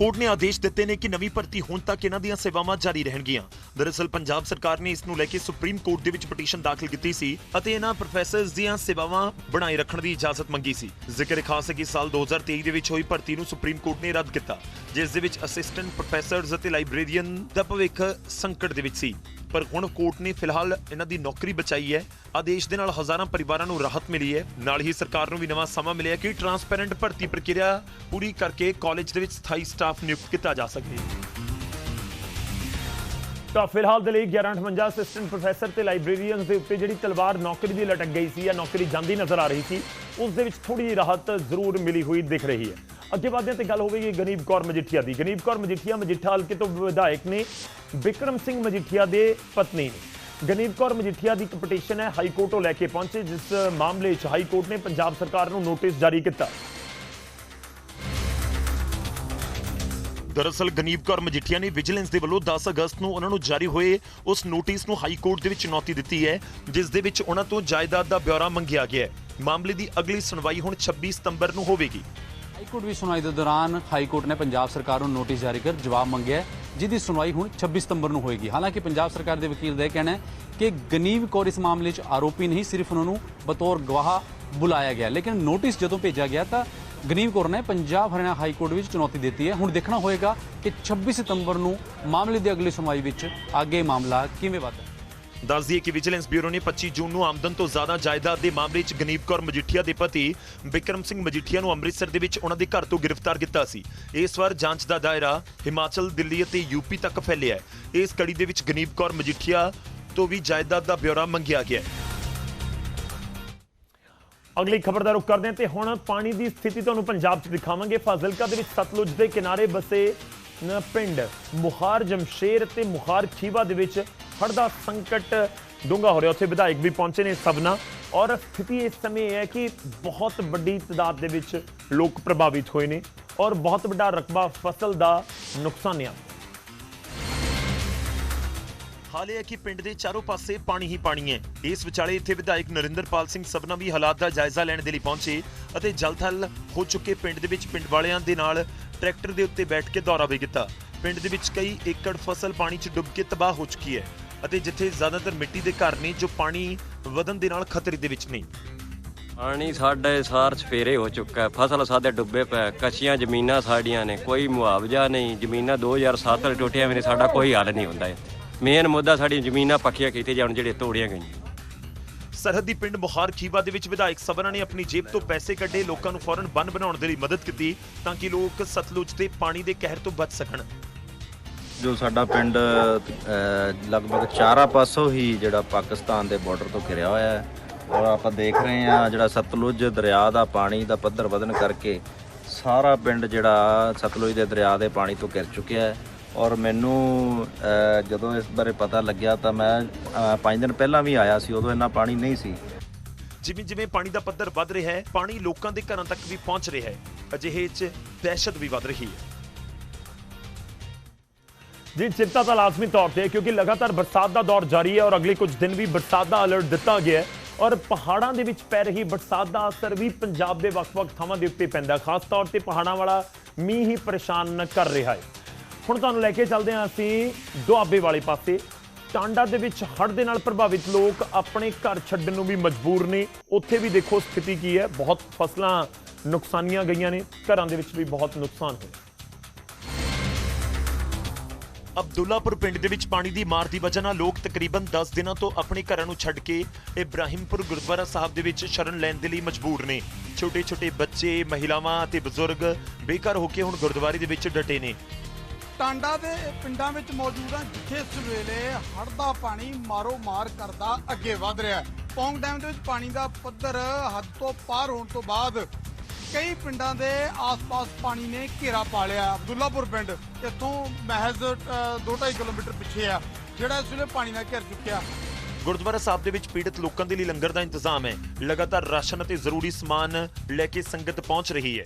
ਕੋਰਟ ਨੇ ਆਦੇਸ਼ ਦਿੱਤੇ ਨੇ ਕਿ ਨਵੀਂ ਭਰਤੀ ਹੋਣ ਤੱਕ ਇਹਨਾਂ ਦੀਆਂ ਸੇਵਾਵਾਂ ਜਾਰੀ ਰਹਿਣਗੀਆਂ। ਦਰਅਸਲ, ਪੰਜਾਬ ਸਰਕਾਰ ਨੇ ਇਸ ਨੂੰ ਲੈ ਕੇ ਸੁਪਰੀਮ ਕੋਰਟ ਦੇ ਵਿੱਚ ਪਟੀਸ਼ਨ ਦਾਖਲ ਕੀਤੀ ਸੀ ਅਤੇ ਇਹਨਾਂ ਪ੍ਰੋਫੈਸਰਸ ਦੀਆਂ ਸੇਵਾਵਾਂ ਬਣਾਈ ਰੱਖਣ ਦੀ ਇਜਾਜ਼ਤ ਮੰਗੀ ਸੀ। ਜ਼ਿਕਰ ਖਾਸ ਹੈ ਕਿ ਸਾਲ 2023 ਦੇ ਵਿੱਚ ਹੋਈ ਭਰਤੀ ਨੂੰ ਸੁਪਰੀਮ ਕੋਰਟ ਨੇ ਰੱਦ ਕੀਤਾ, ਜਿਸ ਦੇ ਵਿੱਚ ਅਸਿਸਟੈਂਟ ਪ੍ਰੋਫੈਸਰਸ ਅਤੇ ਲਾਇਬ੍ਰੇਰੀਅਨ ਦਾ ਭਵਿੱਖ ਸੰਕਟ ਦੇ ਵਿੱਚ ਸੀ। ਪਰ ਹੁਣ ਕੋਰਟ ਨੇ ਫਿਲਹਾਲ ਇਹਨਾਂ ਦੀ ਨੌਕਰੀ ਬਚਾਈ ਹੈ। ਆਦੇਸ਼ ਦੇ ਨਾਲ ਹਜ਼ਾਰਾਂ ਪਰਿਵਾਰਾਂ ਨੂੰ ਰਾਹਤ ਮਿਲੀ ਹੈ। ਨਾਲ ਹੀ ਸਰਕਾਰ ਨੂੰ ਵੀ ਨਵਾਂ ਸਮਾਂ ਮਿਲਿਆ ਕਿ ਟਰਾਂਸਪੈਰੈਂਟ ਭਰਤੀ ਪ੍ਰਕਿਰਿਆ ਪੂਰੀ ਕਰਕੇ ਕਾਲਜ ਦੇ ਵਿੱਚ ਸਥਾਈ ਸਟਾਫ ਨਿਯੁਕਤ ਕੀਤਾ ਜਾ ਸਕੇ। ਤਾਂ ਫਿਲਹਾਲ ਦੇ ਲਈ 1158 ਅਸਿਸਟੈਂਟ ਪ੍ਰੋਫੈਸਰ ਤੇ ਲਾਇਬ੍ਰੇਰੀਅਨਸ ਦੇ ਉੱਤੇ ਜਿਹੜੀ ਤਲਵਾਰ ਨੌਕਰੀ ਦੀ ਲਟਕ ਗਈ ਸੀ ਜਾਂ ਨੌਕਰੀ ਜਾਂਦੀ ਨਜ਼ਰ ਆ ਰਹੀ ਸੀ, ਉਸ ਦੇ ਵਿੱਚ ਥੋੜੀ ਜਿਹੀ ਰਾਹਤ ਜ਼ਰੂਰ ਮਿਲੀ ਹੋਈ ਦਿਖ ਰਹੀ ਹੈ। ਅੱਗੇ ਵਧਦੇ ਤੇ ਗੱਲ ਹੋਵੇਗੀ ਗਨੀਬ ਕੌਰ ਮਜੀਠੀਆ ਦੀ। ਗਨੀਬ ਕੌਰ ਮਜੀਠੀਆ, ਮਜੀਠਾ ਹਲਕੇ ਤੋਂ ਵਿਧਾਇਕ ਨੇ, ਵਿਕਰਮ ਸਿੰਘ ਮਜੀਠੀਆ ਦੇ ਪਤਨੀ ਨੇ। ਗਨੀਬ ਕੌਰ ਮਜੀਠੀਆ ਦੀ ਇੱਕ ਪਟੀਸ਼ਨ ਹੈ, ਹਾਈ ਕੋਰਟ ਤੋਂ ਲੈ ਕੇ ਪਹੁੰਚੇ, ਜਿਸ ਮਾਮਲੇ 'ਚ ਹਾਈ ਕੋਰਟ ਨੇ ਪੰਜਾਬ ਸਰਕਾਰ ਨੂੰ ਨੋਟਿਸ ਜਾਰੀ ਕੀਤਾ। ਦਰਅਸਲ ਗਨੀਬ ਕੌਰ ਮਜੀਠੀਆ ਨੇ ਵਿਜੀਲੈਂਸ ਦੇ ਵੱਲੋਂ 10 ਅਗਸਤ ਨੂੰ ਉਹਨਾਂ ਨੂੰ ਜਾਰੀ ਹੋਏ ਉਸ ਨੋਟਿਸ ਨੂੰ ਹਾਈ ਕੋਰਟ ਦੇ ਵਿੱਚ ਚੁਣੌਤੀ ਦਿੱਤੀ ਹੈ, ਜਿਸ ਦੇ ਵਿੱਚ ਉਹਨਾਂ ਤੋਂ ਜਾਇਦਾਦ ਦਾ ਬਿਊਰਾ ਮੰਗਿਆ ਗਿਆ ਹੈ। ਮਾਮਲੇ ਦੀ ਅਗਲੀ ਸੁਣਵਾਈ ਹੁਣ 26 ਸਤੰਬਰ ਨੂੰ ਹੋਵੇਗੀ। ਹਾਈ ਕੋਰਟ ਵਿੱਚ ਸੁਣਵਾਈ ਦੇ ਦੌਰਾਨ ਹਾਈ ਕੋਰਟ ਨੇ ਪੰਜਾਬ ਸਰਕਾਰ ਨੂੰ ਨੋਟਿਸ ਜਾਰੀ ਕਰ ਜਵਾਬ ਮੰਗਿਆ ਜਿਹਦੀ ਸੁਣਵਾਈ ਹੁਣ 26 ਸਤੰਬਰ ਨੂੰ ਹੋਏਗੀ। ਹਾਲਾਂਕਿ ਪੰਜਾਬ ਸਰਕਾਰ ਦੇ ਵਕੀਲ ਦਾ ਇਹ ਕਹਿਣਾ ਹੈ ਕਿ ਗਨੀਵ ਕੌਰ ਇਸ ਮਾਮਲੇ 'ਚ ਆਰੋਪੀ ਨਹੀਂ, ਸਿਰਫ ਉਹਨਾਂ ਨੂੰ ਬਤੌਰ ਗਵਾਹ ਬੁਲਾਇਆ ਗਿਆ। ਲੇਕਿਨ ਨੋਟਿਸ ਜਦੋਂ ਭੇਜਿਆ ਗਿਆ ਤਾਂ ਗਨੀਵ ਕੌਰ ਨੇ ਪੰਜਾਬ ਹਰਿਆਣਾ ਹਾਈ ਕੋਰਟ ਵਿੱਚ ਚੁਣੌਤੀ ਦਿੱਤੀ ਹੈ। ਹੁਣ ਦੇਖਣਾ ਹੋਏਗਾ ਕਿ 26 ਸਤੰਬਰ ਨੂੰ ਮਾਮਲੇ ਦੀ ਅਗਲੀ ਸੁਣਵਾਈ ਵਿੱਚ ਅੱਗੇ ਮਾਮਲਾ ਕਿਵੇਂ ਵਧਦਾ ਦੱਸ ਦਈਏ ਕਿ ਵਿਜੀਲੈਂਸ ਬਿਊਰੋ ਨੇ 25 ਜੂਨ ਨੂੰ ਆਮਦਨ ਤੋਂ ਜ਼ਿਆਦਾ ਜਾਇਦਾਦ ਦੇ ਮਾਮਲੇ 'ਚ ਗਨੀਬ ਕੌਰ ਮਜੀਠੀਆ ਦੇ ਪਤੀ ਵਿਕਰਮ ਸਿੰਘ ਮਜੀਠੀਆ ਨੂੰ ਅੰਮ੍ਰਿਤਸਰ ਦੇ ਵਿੱਚ ਉਹਨਾਂ ਦੇ ਘਰ ਤੋਂ ਗ੍ਰਿਫਤਾਰ ਕੀਤਾ ਸੀ। ਇਸ ਵਾਰ ਜਾਂਚ ਦਾ ਦਾਇਰਾ ਹਿਮਾਚਲ, ਦਿੱਲੀ ਅਤੇ ਯੂਪੀ ਤੱਕ ਫੈਲਿਆ ਹੈ। ਇਸ ਕੜੀ ਦੇ ਵਿੱਚ ਗਨੀਬ ਕੌਰ ਮਜੀਠੀਆ ਤੋਂ ਵੀ ਜਾਇਦਾਦ ਦਾ ਬਿਊਰਾ ਮੰਗਿਆ ਗਿਆ ਹੈ। ਅਗਲੀ ਖਬਰ ਦਾ ਰੁਖ ਕਰਦੇ ਹਾਂ ਤੇ ਹੁਣ ਪਾਣੀ ਦੀ ਸਥਿਤੀ ਤੁਹਾਨੂੰ ਪੰਜਾਬ 'ਚ ਦਿਖਾਵਾਂਗੇ। ਫਾਜ਼ਿਲਕਾ ਦੇ ਵਿੱਚ ਸਤਲੁਜ ਦੇ ਕਿਨਾਰੇ ਬਸੇ ਪਿੰਡ ਮੁਹਾਰ ਜਮਸ਼ੇਰ ਤੇ ਮੁਹਾਰ ਖੀਵਾ ਦੇ ਵਿੱਚ ਹੜ੍ਹ ਦਾ ਸੰਕਟ ਡੂੰਘਾ ਹੋ ਰਿਹਾ। ਉੱਥੇ ਵਿਧਾਇਕ ਵੀ ਪਹੁੰਚੇ ਨੇ ਸਭਨਾ। ਔਰ ਸਥਿਤੀ ਇਸ ਸਮੇਂ ਇਹ ਹੈ ਕਿ ਬਹੁਤ ਵੱਡੀ ਤਦਾਦ ਦੇ ਵਿੱਚ ਲੋਕ ਪ੍ਰਭਾਵਿਤ ਹੋਏ ਨੇ ਔਰ ਬਹੁਤ ਵੱਡਾ ਰਕਬਾ ਫਸਲ ਦਾ ਨੁਕਸਾਨਿਆ ਹਾਲ ਇਹ ਹੈ ਕਿ ਪਿੰਡ ਦੇ ਚਾਰੋਂ ਪਾਸੇ ਪਾਣੀ ਹੀ ਪਾਣੀ ਹੈ। ਇਸ ਵਿਚਾਲੇ ਇੱਥੇ ਵਿਧਾਇਕ ਨਰਿੰਦਰਪਾਲ ਸਿੰਘ ਸਭਨਾ ਵੀ ਹਾਲਾਤ ਦਾ ਜਾਇਜ਼ਾ ਲੈਣ ਦੇ ਲਈ ਪਹੁੰਚੇ ਅਤੇ ਜਲਥਲ ਹੋ ਚੁੱਕੇ ਪਿੰਡ ਦੇ ਵਿੱਚ ਪਿੰਡ ਵਾਲਿਆਂ ਦੇ ਨਾਲ ਟਰੈਕਟਰ ਦੇ ਉੱਤੇ ਬੈਠ ਕੇ ਦੌਰਾ ਵੀ ਕੀਤਾ। ਪਿੰਡ ਦੇ ਵਿੱਚ ਕਈ ਏਕੜ ਫਸਲ ਪਾਣੀ 'ਚ ਡੁੱਬ ਕੇ ਤਬਾਹ ਹੋ ਚੁੱਕੀ ਹੈ। ਅਤੇ ਜਿੱਥੇ ਜ਼ਿਆਦਾਤਰ ਮਿੱਟੀ ਦੇ ਘਰ ਨੇ ਜੋ ਪਾਣੀ ਵਧਣ ਦੇ ਨਾਲ ਖਤਰੇ ਦੇ ਵਿੱਚ ਨੇ। ਪਾਣੀ ਸਾਡੇ ਸਾਰ ਸਫੇਰੇ ਹੋ ਚੁੱਕਾ ਹੈ। ਫਸਲ ਸਾਡੇ ਡੁੱਬੇ ਪਏ ਕੱਚੀਆਂ ਜ਼ਮੀਨਾਂ ਸਾਡੀਆਂ ਨੇ। ਕੋਈ ਮੁਆਵਜ਼ਾ ਨਹੀਂ। ਜ਼ਮੀਨਾਂ 2007 ਵਾਲੇ ਟੁੱਟੀਆਂ ਵੀ ਨੇ। ਸਾਡਾ ਕੋਈ ਹੱਲ ਨਹੀਂ ਹੁੰਦਾ ਮੇਨ ਮੁੱਦਾ ਸਾਡੀਆਂ ਜ਼ਮੀਨਾਂ ਪੱਕੀਆਂ ਕੀਤੀਆਂ ਜਾਣ ਜਿਹੜੇ ਤੋੜੀਆਂ ਗਈਆਂ। ਸਰਹੱਦੀ ਪਿੰਡ ਮੁਹਾਰ ਖੀਵਾ ਦੇ ਵਿੱਚ ਵਿਧਾਇਕ ਸਭਨਾ ਨੇ ਆਪਣੀ ਜੇਬ ਤੋਂ ਪੈਸੇ ਕੱਢੇ। ਲੋਕਾਂ ਨੂੰ ਫੌਰਨ ਬੰਨ ਬਣਾਉਣ ਦੇ ਲਈ ਮਦਦ ਕੀਤੀ ਤਾਂ ਕਿ ਲੋਕ ਸਤਲੁਜ ਦੇ ਪਾਣੀ ਦੇ ਕਹਿਰ ਤੋਂ ਬਚ ਸਕਣ। ਜੋ ਸਾਡਾ ਪਿੰਡ ਲਗਭਗ ਚਾਰਾ ਪਾਸੋਂ ਹੀ ਜਿਹੜਾ ਪਾਕਿਸਤਾਨ ਦੇ ਬਾਰਡਰ ਤੋਂ ਘਿਰਿਆ ਹੋਇਆ ਹੈ। ਔਰ ਆਪਾਂ ਦੇਖ ਰਹੇ ਹਾਂ ਜਿਹੜਾ ਸਤਲੁਜ ਦਰਿਆ ਦਾ ਪਾਣੀ ਦਾ ਪੱਧਰ ਵਧਣ ਕਰਕੇ ਸਾਰਾ ਪਿੰਡ ਜਿਹੜਾ ਸਤਲੁਜ ਦੇ ਦਰਿਆ ਦੇ ਪਾਣੀ ਤੋਂ ਘਿਰ ਚੁੱਕਿਆ ਹੈ। ਔਰ ਮੈਨੂੰ ਜਦੋਂ ਇਸ ਬਾਰੇ ਪਤਾ ਲੱਗਿਆ ਤਾਂ ਮੈਂ 5 ਦਿਨ ਪਹਿਲਾਂ ਵੀ ਆਇਆ ਸੀ, ਉਦੋਂ ਇੰਨਾ ਪਾਣੀ ਨਹੀਂ ਸੀ। ਜਿਵੇਂ ਜਿਵੇਂ ਪਾਣੀ ਦਾ ਪੱਧਰ ਵੱਧ ਰਿਹਾ ਹੈ, ਪਾਣੀ ਲੋਕਾਂ ਦੇ ਘਰਾਂ ਤੱਕ ਵੀ ਪਹੁੰਚ ਰਿਹਾ ਹੈ। ਅਜਿਹੇ 'ਚ ਦਹਿਸ਼ਤ ਵੀ ਵੱਧ ਰਹੀ ਹੈ। ਜੀ, ਚਿੰਤਾ ਤਾਂ ਲਾਜ਼ਮੀ ਤੌਰ ਤੇ ਹੈ ਕਿਉਂਕਿ ਲਗਾਤਾਰ ਬਰਸਾਤ ਦਾ ਦੌਰ ਜਾਰੀ ਹੈ ਔਰ ਅਗਲੇ ਕੁਝ ਦਿਨ ਵੀ ਬਰਸਾਤ ਦਾ ਅਲਰਟ ਦਿੱਤਾ ਗਿਆ ਹੈ ਔਰ ਪਹਾੜਾਂ ਦੇ ਵਿੱਚ ਪੈ ਰਹੀ ਬਰਸਾਤ ਦਾ ਅਸਰ ਵੀ ਪੰਜਾਬ ਦੇ ਵੱਖ-ਵੱਖ ਥਾਵਾਂ ਦੇ ਉੱਤੇ ਪੈਂਦਾ ਖਾਸ ਤੌਰ ਤੇ ਪਹਾੜਾਂ ਵਾਲਾ ਮੀਂਹ ਹੀ ਪਰੇਸ਼ਾਨ ਕਰ ਰਿਹਾ ਹੈ। ਹੁਣ ਤੁਹਾਨੂੰ ਲੈ ਕੇ ਚੱਲਦੇ ਹਾਂ ਅਸੀਂ ਦੁਆਬੇ ਵਾਲੇ ਪਾਸੇ। ਟਾਂਡਾ ਦੇ ਵਿੱਚ ਹੜ੍ਹ ਦੇ ਨਾਲ ਪ੍ਰਭਾਵਿਤ ਲੋਕ ਆਪਣੇ ਘਰ ਛੱਡਣ ਨੂੰ ਵੀ ਮਜਬੂਰ ਨੇ। ਉੱਥੇ ਵੀ ਦੇਖੋ ਸਥਿਤੀ ਕੀ ਹੈ। ਬਹੁਤ ਫਸਲਾਂ ਨੁਕਸਾਨੀਆਂ ਗਈਆਂ ਨੇ। ਘਰਾਂ ਦੇ ਵਿੱਚ ਵੀ ਬਹੁਤ ਨੁਕਸਾਨ ਹੋਇਆ। ਅਬਦੁੱਲਾਪੁਰ ਪਿੰਡ ਦੇ ਵਿੱਚ ਪਾਣੀ ਦੀ ਮਾਰ ਦੀ ਵਜ੍ਹਾ ਨਾਲ ਲੋਕ ਤਕਰੀਬਨ 10 ਦਿਨਾਂ ਤੋਂ ਆਪਣੇ ਘਰਾਂ ਨੂੰ ਛੱਡ ਕੇ ਇਬਰਾਹਿਮਪੁਰ ਗੁਰਦੁਆਰਾ ਸਾਹਿਬ ਦੇ ਵਿੱਚ ਸ਼ਰਨ ਲੈਣ ਦੇ ਲਈ ਮਜਬੂਰ ਨੇ। ਛੋਟੇ-ਛੋਟੇ ਬੱਚੇ, ਮਹਿਲਾਵਾਂ ਅਤੇ ਬਜ਼ੁਰਗ ਬੇਘਰ ਹੋ ਕੇ ਹੁਣ ਗੁਰਦੁਆਰੇ ਦੇ ਵਿੱਚ ਡਟੇ ਨੇ। ਟਾਂਡਾ ਦੇ ਪਿੰਡਾਂ ਵਿੱਚ ਮੌਜੂਦ ਹਾਂ ਜਿੱਥੇ ਇਸ ਵੇਲੇ ਹੜ੍ਹ ਦਾ ਪਾਣੀ ਮਾਰੋ ਮਾਰ ਕਰਦਾ ਅੱਗੇ ਵਧ ਰਿਹਾ ਹੈ। ਪੌਂਗ ਡੈਮ ਦੇ ਵਿੱਚ ਪਾਣੀ ਦਾ ਪੱਧਰ ਹੱਦ ਤੋਂ ਪਾਰ ਹੋਣ ਤੋਂ ਬਾਅਦ ਕਈ ਪਿੰਡਾਂ ਦੇ ਆਸ-ਪਾਸ ਪਾਣੀ ਨੇ ਘੇਰਾ ਪਾ ਲਿਆ। ਅਬਦੁੱਲਾਪੁਰ ਪਿੰਡ ਇੱਥੋਂ ਮਹਿਜ਼ 2.5 ਕਿਲੋਮੀਟਰ ਪਿੱਛੇ ਆ ਜਿਹੜਾ ਇਸ ਵੇਲੇ ਪਾਣੀ ਨਾਲ ਘਿਰ ਚੁੱਕਿਆ। ਗੁਰਦੁਆਰਾ ਸਾਹਿਬ ਦੇ ਵਿੱਚ ਪੀੜਤ ਲੋਕਾਂ ਦੇ ਲਈ ਲੰਗਰ ਦਾ ਇੰਤਜ਼ਾਮ ਹੈ। ਲਗਾਤਾਰ ਰਾਸ਼ਨ ਅਤੇ ਜ਼ਰੂਰੀ ਸਮਾਨ ਲੈ ਕੇ ਸੰਗਤ ਪਹੁੰਚ ਰਹੀ ਹੈ।